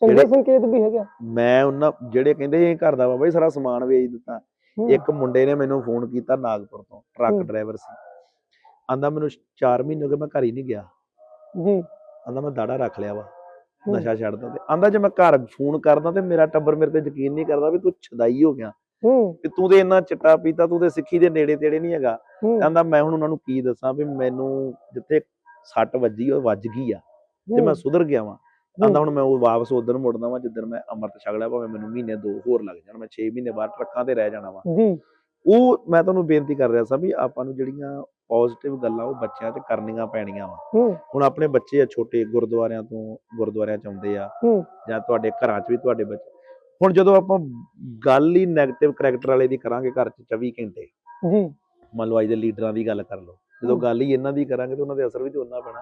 [SPEAKER 2] ਚੰਗੇ ਸੰਕੇਤ ਵੀ ਹੈਗਾ
[SPEAKER 1] ਮੈਂ ਉਹਨਾਂ ਜਿਹੜੇ ਕਹਿੰਦੇ ਇਹ ਘਰ ਦਾ ਬਾਬਾ ਜੀ ਸਾਰਾ ਸਮਾਨ ਵੇਚ ਦਿੱਤਾ ਇੱਕ ਮੁੰਡੇ ਨੇ ਮੈਨੂੰ ਫੋਨ ਕੀਤਾ ਨਾਗਪੁਰ ਤੋਂ ਟਰੱਕ। ਡਰਾਈਵਰ ਸੀ। ਆਂਦਾ ਮੈਨੂੰ 4 ਮਹੀਨੇ ਹੋ ਗਏ ਮੈਂ ਘਰ ਹੀ ਨਹੀਂ ਗਿਆ।
[SPEAKER 2] ਜੀ।
[SPEAKER 1] ਆਂਦਾ ਮੈਂ ਦਾੜਾ ਰੱਖ ਲਿਆ ਵਾ। ਨਸ਼ਾ ਛੱਡਦਾ ਤੇ। ਆਂਦਾ ਜੇ ਮੈਂ ਘਰ ਫੋਨ ਕਰਦਾ ਤੇ ਮੇਰਾ ਟੱਬਰ ਮੇਰੇ ਤੇ ਯਕੀਨ ਨਹੀਂ ਕਰਦਾ ਵੀ ਤੂੰ ਛਦਾਈ ਹੋ ਗਿਆ।
[SPEAKER 2] ਹੂੰ।
[SPEAKER 1] ਵੀ ਤੂੰ ਤੇ ਇੰਨਾ ਚਿੱਟਾ ਪੀਤਾ ਤੂੰ ਤੇ ਸਿੱਖੀ ਦੇ ਨੇੜੇ ਤੇੜੇ ਨਹੀਂ ਹੈਗਾ। ਕਹਿੰਦਾ ਮੈਂ ਹੁਣ ਉਹਨਾਂ ਨੂੰ ਕੀ ਦੱਸਾਂ ਵੀ ਮੈਨੂੰ ਜਿੱਥੇ ਸੱਟ ਵੱਜੀ ਉਹ ਵੱਜ ਗਈ ਆ। ਤੇ ਮੈਂ ਸੁਧਰ ਗਿਆ ਵਾਂ। ਕਹਿੰਦਾ ਹੁਣ ਮੈਂ ਉਹ ਵਾਪਸ ਉਧਰ ਮੁੜਨਾ ਵਾਂ ਜਿੱਦਣ ਮੈਂ ਅੰਮ੍ਰਿਤ ਛਕ ਲਿਆ ਭਾਵੇਂ ਮੈਨੂੰ ਮਹੀਨੇ ਦੋ ਹੋਰ ਲੱਗ ਜਾਣ ਮੈਂ 6 ਮਹੀਨੇ ਬਾਅਦ ਟਰੱਕਾਂ ਤੇ ਰਹਿ ਜਾਣਾ ਵਾ।
[SPEAKER 2] ਜੀ।
[SPEAKER 1] ਉਹ ਮੈਂ ਤੁਹਾਨੂੰ ਬੇਨਤੀ ਕਰ ਰਿਹਾ ਸਾਂ ਵੀ ਆਪਾਂ ਨੂੰ ਜਿਹੜੀਆਂ ਪੋਜ਼ਿਟਿਵ ਗੱਲਾਂ ਉਹ ਬੱਚਿਆਂ 'ਚ ਕਰਨੀਆਂ ਪੈਣੀਆਂ ਵਾ। ਹੁਣ ਆਪਣੇ ਬੱਚੇ ਆ ਛੋਟੇ ਗੁਰਦੁਆਰਿਆਂ ਤੋਂ ਗੁਰਦੁਆਰਿਆਂ 'ਚ ਆਉਂਦੇ ਆ ਜਾਂ ਤੁਹਾਡੇ ਘਰਾਂ 'ਚ ਵੀ ਤੁਹਾਡੇ ਬੱਚੇ ਹੁਣ ਜਦੋਂ ਆਪਾਂ ਗੱਲ ਹੀ 네ਗੇਟਿਵ ਕਰੈਕਟਰ ਵਾਲੇ ਦੀ ਕਰਾਂਗੇ ਘਰ 'ਚ 24 ਘੰਟੇ।
[SPEAKER 2] ਜੀ।
[SPEAKER 1] ਮੰਨ ਲਓ ਅੱਜ ਦੇ ਲੀਡਰਾਂ ਦੀ ਗੱਲ ਕਰ ਲਓ। ਜਦੋਂ। ਗੱਲ ਹੀ ਇਹਨਾਂ ਦੀ ਕਰਾਂਗੇ ਤਾਂ ਉਹਨਾਂ ਦੇ ਅਸਰ ਵੀ ਤੇ ਉਹਨਾਂ ਪੈਣਾ।